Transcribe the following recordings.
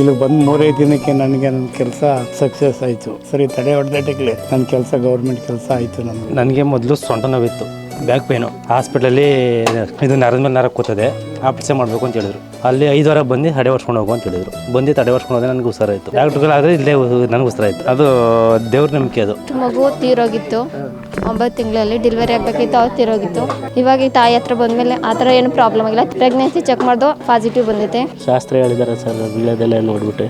ಇಲ್ಲಿ ಬಂದು ಮೂರೈದು ದಿನಕ್ಕೆ ನನಗೆ ನನ್ನ ಕೆಲಸ ಸಕ್ಸಸ್ ಆಯಿತು. ಸರಿ, ತಡೆ ಹೊಡೆದಟ್ಟಿಗೆ ನನ್ನ ಕೆಲಸ ಗೌರ್ಮೆಂಟ್ ಕೆಲಸ ಆಯಿತು ನನಗೆ ನನಗೆ ಮೊದಲು ಸೊಂಟ ನೋವಿತ್ತು. ಬ್ಯಾಕ್ ಪೇನು ಹಾಸ್ಪಿಟ್ಲಲ್ಲಿ ಇದು ನರದ ಮೇಲೆ ನರ ಕೂತದೆ. ಆಪರೇಷನ್ ಮಾಡಬೇಕು ಅಂತ ಹೇಳಿದ್ರು. ಅಲ್ಲಿ ಐದು ವಾರ ಬಂದು ತಡೆ ಹೊಡ್ಸ್ಕೊಂಡು ಹೋಗು ಅಂತ ಹೇಳಿದ್ರು. ಬಂದು ತಡೆ ಹೊಡ್ಸ್ಕೊಂಡು ಹೋದ್ರೆ ನನಗೆ ಹುಷಾರಾಯಿತು ಡಾಕ್ಟ್ರುಗಳಾದರೆ ಇಲ್ಲೇ ನನಗೆ ಹುಷಾರಾಯಿತು ಅದು ದೇವ್ರ ನಂಬಿಕೆ ಅದು. ಮಗು ತೀರೋಗಿತ್ತು. ಒಂಬತ್ತು ತಿಂಗಳಲ್ಲಿ ಡೆಲಿವರಿ ಆಗಬೇಕಿತ್ತು ಅವ್ರು ತೀರೋಗಿತ್ತು. ಇವಾಗ ಈ ತಾಯಿ ಹತ್ರ ಬಂದಮೇಲೆ ಆ ಥರ ಏನು ಪ್ರಾಬ್ಲಮ್ ಆಗಿಲ್ಲ. ಪ್ರೆಗ್ನೆನ್ಸಿ ಚೆಕ್ ಮಾಡ್ದು ಪಾಸಿಟಿವ್ ಬಂದೈತೆ. ಶಾಸ್ತ್ರ ಹೇಳಿದ್ದಾರೆ ಸರ್ ವಿಳ್ಯದೆಲೆ ನೋಡ್ಬಿಟ್ಟು.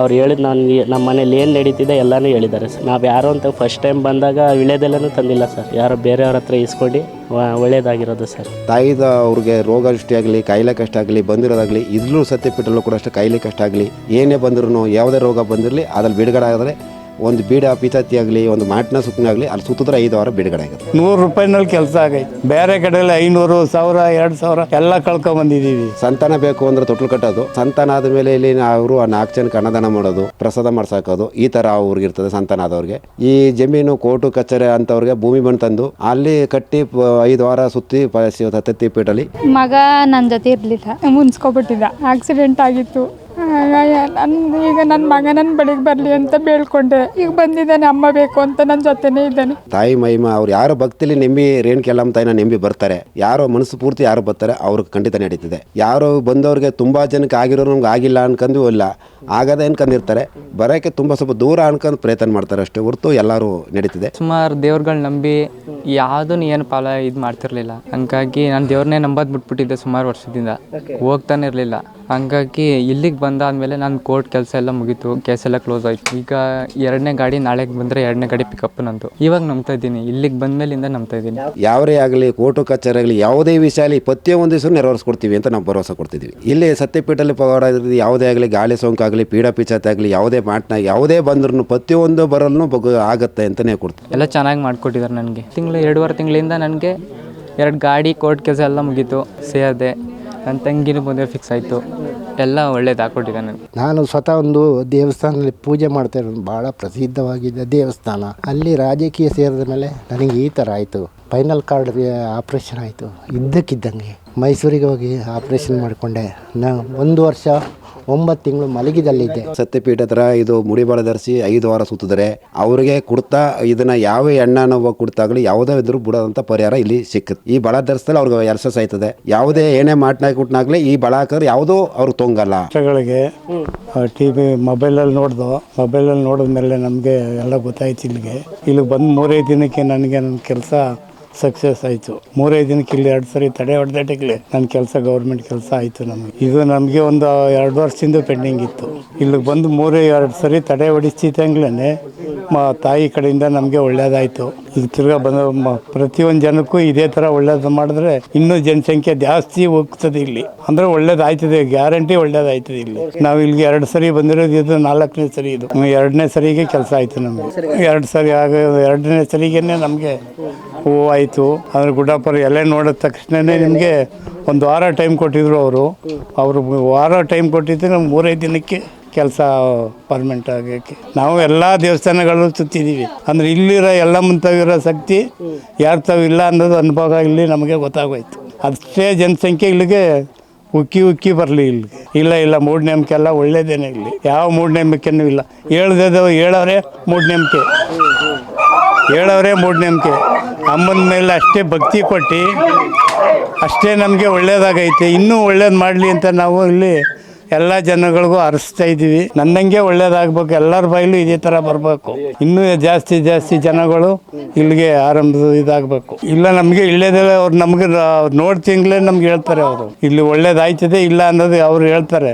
ಅವ್ರು ಹೇಳಿದ್ ನಾನು ನಮ್ಮ ಮನೇಲಿ ಏನು ನಡೀತಿದೆ ಎಲ್ಲನೂ ಹೇಳಿದ್ದಾರೆ ಸರ್. ನಾವು ಯಾರು ಅಂತ ಫಸ್ಟ್ ಟೈಮ್ ಬಂದಾಗ ವಿಳ್ಯದೆಲೆನೂ ತಂದಿಲ್ಲ ಸರ್. ಯಾರೋ ಬೇರೆಯವ್ರ ಹತ್ರ ಇಸ್ಕೊಂಡು ಒಳ್ಳೆಯದಾಗಿರೋದು ಒಳ್ಳೇದಾಗಿರೋದು ಸರ್. ತಾಯಿದ ಅವ್ರಿಗೆ ರೋಗ ಅಷ್ಟೇ ಆಗಲಿ ಕಾಯಿಲೆ ಕಷ್ಟ ಆಗಲಿ, ಬಂದಿರೋದಾಗಲಿ ಇದ್ರೂ ಸತ್ಯಪೀಠಲ್ಲೂ ಕೂಡ ಅಷ್ಟೇ ಕಾಯಿಲೆ ಕಷ್ಟ ಆಗಲಿ, ಏನೇ ಬಂದ್ರೂ ಯಾವುದೇ ರೋಗ ಬಂದಿರಲಿ, ಅದ್ರಲ್ಲಿ ಬಿಡುಗಡೆ ಆದರೆ ಒಂದು ಬೀಡ ಪಿತತಿ ಆಗಲಿ ಒಂದು ಮಾಟಿನ ಸುಕ್ಕನ ಆಗಲಿ ಅಲ್ಲಿ ಸುತ್ತಿದ್ರೆ ಐದು ವಾರ ಬಿಡುಗಡೆ ಆಗುತ್ತೆ. ನೂರು ರೂಪಾಯಿನಲ್ಲಿ ಕೆಲಸ ಆಗೈತೆ. ಬೇರೆ ಕಡೆಯಲ್ಲಿ ಐನೂರು ಸಾವಿರ ಎರಡು ಸಾವಿರ ಎಲ್ಲ ಕಳ್ಕೊಂಬಂದಿದ್ದೀವಿ ಸಂತಾನ ಬೇಕು ಅಂದ್ರೆ ತೊಟ್ಲು ಕಟ್ಟೋದು. ಸಂತಾನ ಆದಮೇಲೆ ಇಲ್ಲಿ ಅವರು ನಾಲ್ಕು ಜನಕ್ಕೆ ಅನ್ನದಾನ ಮಾಡೋದು ಪ್ರಸಾದ ಮಾಡ್ಸಾಕೋದು. ಈ ಥರ ಅವ್ರಿಗೆ ಇರ್ತದೆ ಸಂತಾನ ಆದವ್ರಿಗೆ. ಈ ಜಮೀನು ಕೋಟು ಕಚೇರಿ ಅಂತವ್ರಿಗೆ ಭೂಮಿ ಬಂದು ತಂದು ಅಲ್ಲಿ ಕಟ್ಟಿ ಪ- ಐದು ವಾರ ಸುತ್ತಿ ಪ- ಪೀಠಲ್ಲಿ ಮಗ ನನ್ನ ಜೊತೆ ಇರಲಿಲ್ಲ. ಮುನ್ಸ್ಕೊಬಿಟ್ಟಿದ್ದ. ಆಕ್ಸಿಡೆಂಟ್ ಆಗಿತ್ತು. ಹಾಗಾಗಿ ನನ್ನ ಈಗ ನನ್ನ ಮಗ ನನ್ನ ಬಳಿಗೆ ಬರಲಿ ಅಂತ ಬೇಳ್ಕೊಂಡೆ ಈಗ ಬಂದಿದ್ದಾನೆ ಅಮ್ಮ ಬೇಕು ಅಂತ ನನ್ನ ಜೊತೆನೇ ಇದ್ದಾನೆ. ತಾಯಿ ಮಹಿಮ ಅವ್ರು ಯಾರು ಭಕ್ತಿಲಿ ನೆಂಬಿ ರೇಣುಕೆಲ್ಲಮ್ಮ ತಾಯಿನ ನೆಂಬಿ ಬರ್ತಾರೆ. ಯಾರೋ ಮನಸ್ಸು ಪೂರ್ತಿ ಯಾರು ಬರ್ತಾರೆ ಅವ್ರಿಗೆ ಖಂಡಿತ ನಡೀತಿದೆ. ಯಾರು ಬಂದವ್ರಿಗೆ ತುಂಬ ಜನಕ್ಕೆ ಆಗಿರೋರು ನಮ್ಗೆ ಆಗಿಲ್ಲ ಅನ್ಕೊಂಡು ಇಲ್ಲ. ಆಗದೆ ಅನ್ಕೊಂಡಿರ್ತಾರೆ ಬರೋಕ್ಕೆ ತುಂಬ ಸ್ವಲ್ಪ ದೂರ ಅನ್ಕೊಂಡು ಪ್ರಯತ್ನ ಮಾಡ್ತಾರೆ ಅಷ್ಟೇ ಹೊರತು ಎಲ್ಲರೂ ನಡೀತಿದೆ. ಸುಮಾರು ದೇವ್ರುಗಳು ನಂಬಿ ಯಾವುದನ್ನು ಏನು ಪಾಲ ಇದು ಮಾಡ್ತಿರ್ಲಿಲ್ಲ. ಹಂಗಾಗಿ ನಾನು ದೇವ್ರನ್ನೇ ನಂಬೋದು ಬಿಟ್ಬಿಟ್ಟಿದ್ದೆ ಸುಮಾರು ವರ್ಷದಿಂದ. ಹೋಗ್ತಾನೆ ಇರಲಿಲ್ಲ. ಹಂಗಾಗಿ ಇಲ್ಲಿಗೆ ಬಂದಾದ್ಮೇಲೆ ನನ್ನ ಕೋರ್ಟ್ ಕೆಲಸ ಎಲ್ಲ ಮುಗೀತು ಕೇಸ್ ಎಲ್ಲ ಕ್ಲೋಸ್ ಆಯ್ತು. ಈಗ ಎರಡನೇ ಗಾಡಿ ನಾಳೆಗೆ ಬಂದರೆ ಎರಡನೇ ಗಾಡಿ ಪಿಕಪ್ ನಂದು. ಇವಾಗ ನಂಬ್ತಾ ಇದ್ದೀನಿ. ಇಲ್ಲಿಗೆ ಬಂದ್ಮೇಲಿಂದ ನಂಬ್ತಾ ಇದ್ದೀನಿ. ಯಾವರೇ ಆಗಲಿ ಕೋರ್ಟು ಕಚೇರಿ ಆಗಲಿ ಯಾವುದೇ ವಿಷಯ ಆಗಲಿ ಪ್ರತಿಯೊಂದು ದಿವಸ ನೆರವೇರಿಸ್ಕೊಡ್ತೀವಿ ಅಂತ ನಾವು ಭರವಸೆ ಕೊಡ್ತಿದ್ವಿ. ಇಲ್ಲಿ ಸತ್ಯಪೀಠಲ್ಲಿ ಪವಾಡ ಯಾವುದೇ ಆಗಲಿ ಗಾಳಿ ಸೋಂಕಾಗಲಿ ಪೀಡಾ ಪಿಚಾತೆ ಆಗಲಿ ಯಾವುದೇ ಮಾಟ್ನ ಯಾವುದೇ ಬಂದ್ರೂ ಪ್ರತಿಯೊಂದು ಬರಲ್ಲೂ ಬಗ್ ಆಗುತ್ತೆ ಅಂತಲೇ ಕೊಡ್ತೀವಿ. ಎಲ್ಲ ಚೆನ್ನಾಗಿ ಮಾಡಿಕೊಟ್ಟಿದ್ದಾರೆ ನನಗೆ. ತಿಂಗಳು ಎರಡೂವರೆ ತಿಂಗಳಿಂದ ನನಗೆ ಎರಡು ಗಾಡಿ ಕೋರ್ಟ್ ಕೆಲಸ ಎಲ್ಲ ಮುಗೀತು. ಸೇರಿದೆ ನನ್ನ ತಂಗಿನ ಮುಂದೆ ಫಿಕ್ಸ್ ಆಯಿತು. ಎಲ್ಲ ಒಳ್ಳೇದು ಹಾಕೊಟ್ಟಿದ್ದಾನೆ ನಾನು. ಸ್ವತಃ ಒಂದು ದೇವಸ್ಥಾನದಲ್ಲಿ ಪೂಜೆ ಮಾಡ್ತಾ ಇರೋದು ಭಾಳ ಪ್ರಸಿದ್ಧವಾಗಿದ್ದ ದೇವಸ್ಥಾನ. ಅಲ್ಲಿ ರಾಜಕೀಯ ಸೇರಿದ ಮೇಲೆ ನನಗೆ ಈ ಥರ ಆಯಿತು. ಫೈನಲ್ ಕಾರ್ಡ್ ಆಪ್ರೇಷನ್ ಆಯಿತು. ಇದ್ದಕ್ಕಿದ್ದಂಗೆ ಮೈಸೂರಿಗೆ ಹೋಗಿ ಆಪ್ರೇಷನ್ ಮಾಡಿಕೊಂಡೆ. ನಾ ಒಂದು ವರ್ಷ ಒಂಬತ್ತು ತಿಂಗಳು ಮಲಗಿದಲ್ಲಿದ್ದೆ. ಸತ್ಯಪೀಠ ಹತ್ರ ಇದು ಮುಡಿಬಾಳ ಧರಿಸಿ ಐದು ವಾರ ಸುತ್ತಿದ್ರೆ ಅವರಿಗೆ ಕುಡ್ತಾ ಇದನ್ನ ಯಾವ ನೋವು ಕುಡ್ತಾಗಲಿ ಯಾವುದೇ ಇದ್ರೂ ಬಿಡೋದಂತ ಪರಿಹಾರ ಇಲ್ಲಿ ಸಿಕ್ಕುತ್ತೆ. ಈ ಬಳ ಧರಿಸಿದ್ರೆ ಅವ್ರಿಗೆ ಎಲ್ಸಸ್ ಆಯ್ತದೆ ಯಾವುದೇ ಏನೇ ಮಾಟ್ನಾಗಿ ಕುಟ್ನಾಗ್ಲಿ ಈ ಬಳ ಹಾಕಿದ್ರೆ ಯಾವುದೂ ಅವ್ರಿಗೆ ತೊಂಗಲ್ಲ. ಕಷ್ಟಗಳಿಗೆ ಟಿ ವಿ ಮೊಬೈಲಲ್ಲಿ ನೋಡ್ದು ಮೊಬೈಲಲ್ಲಿ ನೋಡಿದ್ಮೇಲೆ ನಮಗೆ ಎಲ್ಲ ಗೊತ್ತಾಯ್ತು ಇಲ್ಲಿಗೆ. ಇಲ್ಲಿಗೆ ಬಂದು ಮೂರೈದು ದಿನಕ್ಕೆ ನನಗೆ ನನ್ನ ಕೆಲಸ ಸಕ್ಸಸ್ ಆಯಿತು. ಮೂರೈದು ದಿನಕ್ಕೆ ಇಲ್ಲಿ ಎರಡು ಸರಿ ತಡೆ ಹೊಡೆದಟ್ಟಿಗೆ ನನ್ನ ಕೆಲಸ ಗೌರ್ಮೆಂಟ್ ಕೆಲಸ ಆಯಿತು ನಮಗೆ. ಇದು ನಮಗೆ ಒಂದು ಎರಡು ವರ್ಷದಿಂದ ಪೆಂಡಿಂಗ್ ಇತ್ತು. ಇಲ್ಲಿಗೆ ಬಂದು ಮೂರೇ ಎರಡು ಸರಿ ತಡೆ ಹೊಡಿಸ್ತಿದ್ದಂಗ್ಲೇ ಮಾ ತಾಯಿ ಕಡೆಯಿಂದ ನಮಗೆ ಒಳ್ಳೇದಾಯಿತು. ಈಗ ತಿರ್ಗಾ ಬಂದ ಪ್ರತಿಯೊಂದು ಜನಕ್ಕೂ ಇದೇ ಥರ ಒಳ್ಳೇದು ಮಾಡಿದ್ರೆ ಇನ್ನೂ ಜನಸಂಖ್ಯೆ ಜಾಸ್ತಿ ಹೋಗ್ತದೆ ಇಲ್ಲಿ. ಅಂದರೆ ಒಳ್ಳೇದಾಯ್ತದೆ, ಗ್ಯಾರಂಟಿ ಒಳ್ಳೇದಾಯ್ತದೆ ಇಲ್ಲಿ. ನಾವು ಇಲ್ಲಿಗೆ ಎರಡು ಸರಿ ಬಂದಿರೋದು ಇದು ನಾಲ್ಕನೇ ಸರಿ ಇದು. ಎರಡನೇ ಸರಿಗೆ ಕೆಲಸ ಆಯಿತು ನಮಗೆ. ಎರಡು ಸರಿ ಆಗ ಎರಡನೇ ಸರಿಗೇನೆ ನಮಗೆ ಹೂವು ಆಯಿತು ಅಂದರೆ ಗುಡ್ಡಪ್ಪರು ಎಲೆ ನೋಡಿದ ತಕ್ಷಣವೇ ನಿಮಗೆ ಒಂದು ವಾರ ಟೈಮ್ ಕೊಟ್ಟಿದ್ರು ಅವರು. ಅವರು ವಾರ ಟೈಮ್ ಕೊಟ್ಟಿದ್ದು ನಮ್ಗೆ ಮೂರೈದು ದಿನಕ್ಕೆ ಕೆಲಸ ಪರ್ಮನೆಂಟ್ ಆಗೋಕ್ಕೆ ನಾವು ಎಲ್ಲ ದೇವಸ್ಥಾನಗಳು ಸುತ್ತಿದ್ದೀವಿ. ಅಂದರೆ ಇಲ್ಲಿರೋ ಎಲ್ಲ ಮುಂತಾಗಿರೋ ಶಕ್ತಿ ಯಾರ ತಾವು ಇಲ್ಲ ಅನ್ನೋದು ಅನುಭವ ಇಲ್ಲಿ ನಮಗೆ ಗೊತ್ತಾಗೋಯ್ತು. ಅಷ್ಟೇ ಜನಸಂಖ್ಯೆ ಇಲ್ಲಿಗೆ ಉಕ್ಕಿ ಉಕ್ಕಿ ಬರಲಿ ಇಲ್ಲ. ಇಲ್ಲ ಮೂಢನಂಬಿಕೆ ಎಲ್ಲ ಒಳ್ಳೇದೇನೆ ಇಲ್ಲಿ. ಯಾವ ಮೂಢನಂಬಿಕೆನೂ ಇಲ್ಲ. ಹೇಳ್ದದು ಹೇಳೋರೆ ಮೂಢನಂಬಿಕೆ. ಹೇಳೋರೆ ಮೂಢನಂಬಿಕೆ. ಅಮ್ಮನ ಮೇಲೆ ಅಷ್ಟೇ ಭಕ್ತಿ ಕೊಟ್ಟು ಅಷ್ಟೇ ನಮಗೆ ಒಳ್ಳೇದಾಗೈತೆ. ಇನ್ನೂ ಒಳ್ಳೇದು ಮಾಡಲಿ ಅಂತ ನಾವು ಇಲ್ಲಿ ಎಲ್ಲ ಜನಗಳಿಗೂ ಹರಿಸ್ತಾ ಇದ್ದೀವಿ. ನನ್ನಂಗೆ ಒಳ್ಳೇದಾಗಬೇಕು. ಎಲ್ಲರ ಬಾಯಲ್ಲೂ ಇದೇ ಥರ ಬರಬೇಕು. ಇನ್ನೂ ಜಾಸ್ತಿ ಜಾಸ್ತಿ ಜನಗಳು ಇಲ್ಲಿಗೆ ಆರಂಭ ಇದಾಗಬೇಕು. ಇಲ್ಲ ನಮಗೆ ಇಳ್ಳೇದಲ್ಲ ಅವ್ರು ನಮಗೆ ನೋಡ್ತಿಂಗ್ಲೇ ನಮ್ಗೆ ಹೇಳ್ತಾರೆ ಅವರು. ಇಲ್ಲಿ ಒಳ್ಳೇದಾಯ್ತದೆ ಇಲ್ಲ ಅನ್ನೋದು ಅವ್ರು ಹೇಳ್ತಾರೆ.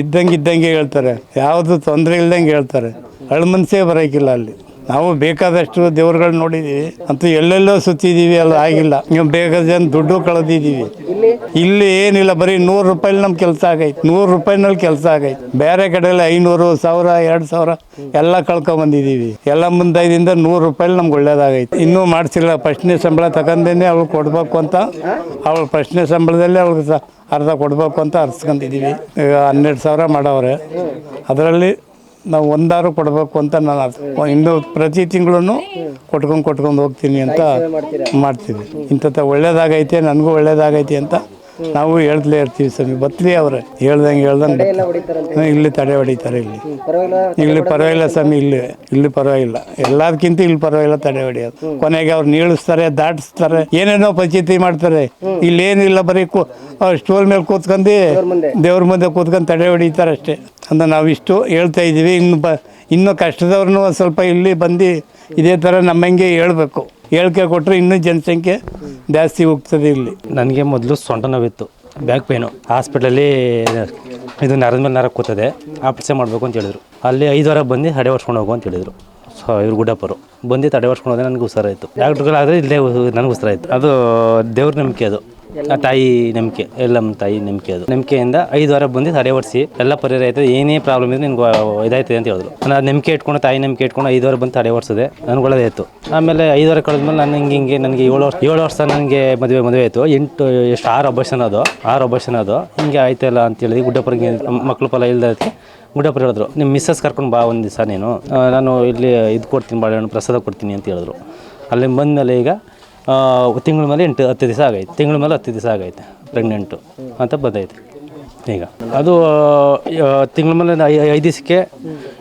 ಇದ್ದಂಗೆ ಇದ್ದಂಗೆ ಹೇಳ್ತಾರೆ. ಯಾವುದು ತೊಂದರೆ ಇಲ್ದಂಗೆ ಹೇಳ್ತಾರೆ. ಅಳ್ಮನ್ಸೇ ಬರೋಕ್ಕಿಲ್ಲ ಅಲ್ಲಿ. ನಾವು ಬೇಕಾದಷ್ಟು ದೇವ್ರುಗಳು ನೋಡಿದ್ದೀವಿ ಅಂತೂ ಎಲ್ಲೆಲ್ಲೋ ಸುತ್ತಿದ್ದೀವಿ ಅಲ್ಲ ಆಗಿಲ್ಲ. ನೀವು ಬೇಕಾದ ಜನ ದುಡ್ಡು ಕಳೆದಿದ್ದೀವಿ ಇಲ್ಲಿ ಏನಿಲ್ಲ, ಬರೀ ನೂರು ರೂಪಾಯಿಲಿ ನಮ್ಮ ಕೆಲಸ ಆಗೈತೆ. ನೂರು ರೂಪಾಯಿನಲ್ಲಿ ಕೆಲಸ ಆಗೈತೆ. ಬೇರೆ ಕಡೆಯಲ್ಲಿ ಐನೂರು, ಸಾವಿರ, ಎರಡು ಸಾವಿರ ಎಲ್ಲ ಕಳ್ಕೊಂಬಂದಿದ್ದೀವಿ ಎಲ್ಲ ಮುಂದೈದಿಂದ ನೂರು ರೂಪಾಯಿ ನಮ್ಗೆ ಒಳ್ಳೇದಾಗೈತೆ. ಇನ್ನೂ ಮಾಡಿಸಿಲ್ಲ. ಪ್ರಶ್ನೆ ಸಂಬಳ ತಗೊಂಡೇನೆ ಅವಳು ಕೊಡಬೇಕು ಅಂತ. ಅವಳು ಪ್ರಶ್ನೆ ಸಂಬಳದಲ್ಲಿ ಅವಳಿಗೆ ಅರ್ಧ ಕೊಡಬೇಕು ಅಂತ ಅರ್ಸ್ಕೊಂಡಿದ್ದೀವಿ ಈಗ ಹನ್ನೆರಡು ಸಾವಿರ ಮಾಡವ್ರೆ. ಅದರಲ್ಲಿ ನಾವು ಒಂದಾರು ಕೊಡಬೇಕು ಅಂತ ನಾನು ಅರ್ಥ- ಇನ್ನು ಪ್ರತಿ ತಿಂಗಳೂ ಕೊಟ್ಕೊಂಡು ಕೊಟ್ಕೊಂಡು ಹೋಗ್ತೀನಿ ಅಂತ ಮಾಡ್ತೀವಿ ಇಂಥ ಒಳ್ಳೇದಾಗೈತೆ ನನಗೂ ಒಳ್ಳೇದಾಗೈತೆ ಅಂತ ನಾವು ಹೇಳ್ತಲೇ ಇರ್ತೀವಿ ಸ್ವಾಮಿ. ಬತ್ಲಿ ಅವ್ರೆ. ಹೇಳ್ದಂಗೆ ಹೇಳ್ದಂಗೆ ಹ್ಮ್, ಇಲ್ಲಿ? ತಡೆ ಹೊಡಿತಾರೆ ಇಲ್ಲಿ. ಇಲ್ಲಿ ಪರವಾಗಿಲ್ಲ ಸ್ವಾಮಿ ಇಲ್ಲಿ ಇಲ್ಲಿ ಪರವಾಗಿಲ್ಲ. ಎಲ್ಲದಕ್ಕಿಂತ ಇಲ್ಲಿ ಪರವಾಗಿಲ್ಲ ತಡೆ ಹೊಡಿಯೋದು. ಕೊನೆಗೆ ಅವ್ರು ನೀಳಿಸ್ತಾರೆ ದಾಟಿಸ್ತಾರೆ. ಏನೇನೋ ಪರಿಚಿತಿ ಮಾಡ್ತಾರೆ. ಇಲ್ಲೇನಿಲ್ಲ ಬರೀ ಕೂ ಸ್ಟೋಲ್ ಮೇಲೆ ಕೂತ್ಕೊಂಡು ದೇವ್ರ ಮುಂದೆ ಕೂತ್ಕೊಂಡು ತಡೆ ಹೊಡಿತಾರೆ ಅಷ್ಟೇ. ಅಂದ್ರೆ ನಾವು ಇಷ್ಟು ಹೇಳ್ತಾ ಇದ್ದೀವಿ. ಇನ್ನು ಬ ಇನ್ನೂ ಕಷ್ಟದವ್ರನ್ನೂ ಒಂದು ಸ್ವಲ್ಪ ಇಲ್ಲಿ ಬಂದು ಇದೇ ಥರ ನಮ್ಮಂಗೆ ಹೇಳ್ಬೇಕು. ಹೇಳಿಕೆ ಕೊಟ್ಟರೆ ಇನ್ನೂ ಜನಸಂಖ್ಯೆ ಜಾಸ್ತಿ ಹೋಗ್ತದೆ ಇಲ್ಲಿ. ನನಗೆ ಮೊದಲು ಸೊಂಟ ನೋವಿತ್ತು ಬ್ಯಾಕ್ ಪೇನು ಹಾಸ್ಪಿಟಲಲ್ಲಿ ಇದು ನರದ ಮೇಲೆ ನರ ಕೂತದೆ. ಆಪರೇಷನ್ ಮಾಡಬೇಕು ಅಂತ ಹೇಳಿದರು. ಅಲ್ಲಿ ಐದು ವಾರ ಬಂದು ಹಡೆ ಹೊಡ್ಸ್ಕೊಂಡು ಹೋಗು ಅಂತ ಹೇಳಿದ್ರು. ಇವ್ರು ಗುಡ್ಡಪ್ಪರು. ಬಂದು ತಡೆ ಹೊಡ್ಸ್ಕೊಂಡು ಹೋದ್ರೆ ನನಗೆ ಹುಷಾರಾಯಿತು. ಡಾಕ್ಟ್ರುಗಳಾದರೆ ಇಲ್ಲೇ ನನಗೆ ಹುಷಾರಾಯಿತು. ಅದು ದೇವ್ರ ನಂಬಿಕೆ ಅದು. ಆ ತಾಯಿ ನಂಬಿಕೆ ಎಲ್ಲಮ್ಮ ತಾಯಿ ನಂಬಿಕೆ ಅದು. ನಂಬಿಕೆಯಿಂದ ಐದು ವಾರ ಬಂದು ತಡೆ ಹೊಡ್ಸಿ ಎಲ್ಲ ಪರಿಹಾರ ಆಯ್ತದೆ. ಏನೇ ಪ್ರಾಬ್ಲಮ್ ಇದ್ರೆ ನಿನ್ಗೆ ಇದಾಯ್ತದೆ ಅಂತ ಹೇಳಿದ್ರು. ನಾನು ಅದು ನಂಬಿಕೆ ಇಟ್ಕೊಂಡು ತಾಯಿ ನಂಬಿಕೆ ಇಟ್ಕೊಂಡು ಐದು ವಾರ ಬಂದು ತಡೆ ಹೊಡ್ಸಿದೆ ನನಗೆ ಒಳ್ಳೆದಾಯಿತು ಆಮೇಲೆ ಐದು ವಾರ ಕಳೆದ್ಮೇಲೆ ನಾನು ಹಿಂಗೆ ಹಿಂಗೆ ನನಗೆ ಏಳು ವರ್ಷ ಏಳು ವರ್ಷ ನನಗೆ ಮದುವೆ ಮದುವೆ ಆಯಿತು. ಎಂಟು ಎಷ್ಟು ಆರು ಅಭ್ಯಾಸನ ಅದು. ಆರು ಅಭ್ಯಾಸನ ಅದು. ಹಿಂಗೆ ಆಯ್ತಲ್ಲ ಅಂತೇಳಿ ಗುಡ್ಡಪ್ಪರಿಗೆ ಮಕ್ಕಳು ಫಲ ಇಲ್ದಕ್ಕೆ ಗುಡ್ಡಪ್ಪರು ಹೇಳಿದ್ರು ನಿಮ್ಮ ಮಿಸ್ಸಸ್ ಕರ್ಕೊಂಡು ಬಾ ಒಂದು ದಿವಸ ನೀನು. ನಾನು ಇಲ್ಲಿ ಇದು ಕೊಡ್ತೀನಿ ಬಾಳೆಹಣ್ಣು ಪ್ರಸಾದ ಕೊಡ್ತೀನಿ ಅಂತ ಹೇಳಿದ್ರು. ಅಲ್ಲಿ ಬಂದಮೇಲೆ ಈಗ ತಿಂಗಳ ಮೇಲೆ ಎಂಟು, ಹತ್ತು ದಿವಸ ಆಗೈತೆ. ತಿಂಗಳ ಮೇಲೆ ಹತ್ತು ದಿವಸ ಆಗೈತೆ ಪ್ರೆಗ್ನೆಂಟು ಅಂತ ಬಂದೈತೆ. ಈಗ ಅದು ತಿಂಗಳ ಮೇಲೆ ಐದು ದಿವಸಕ್ಕೆ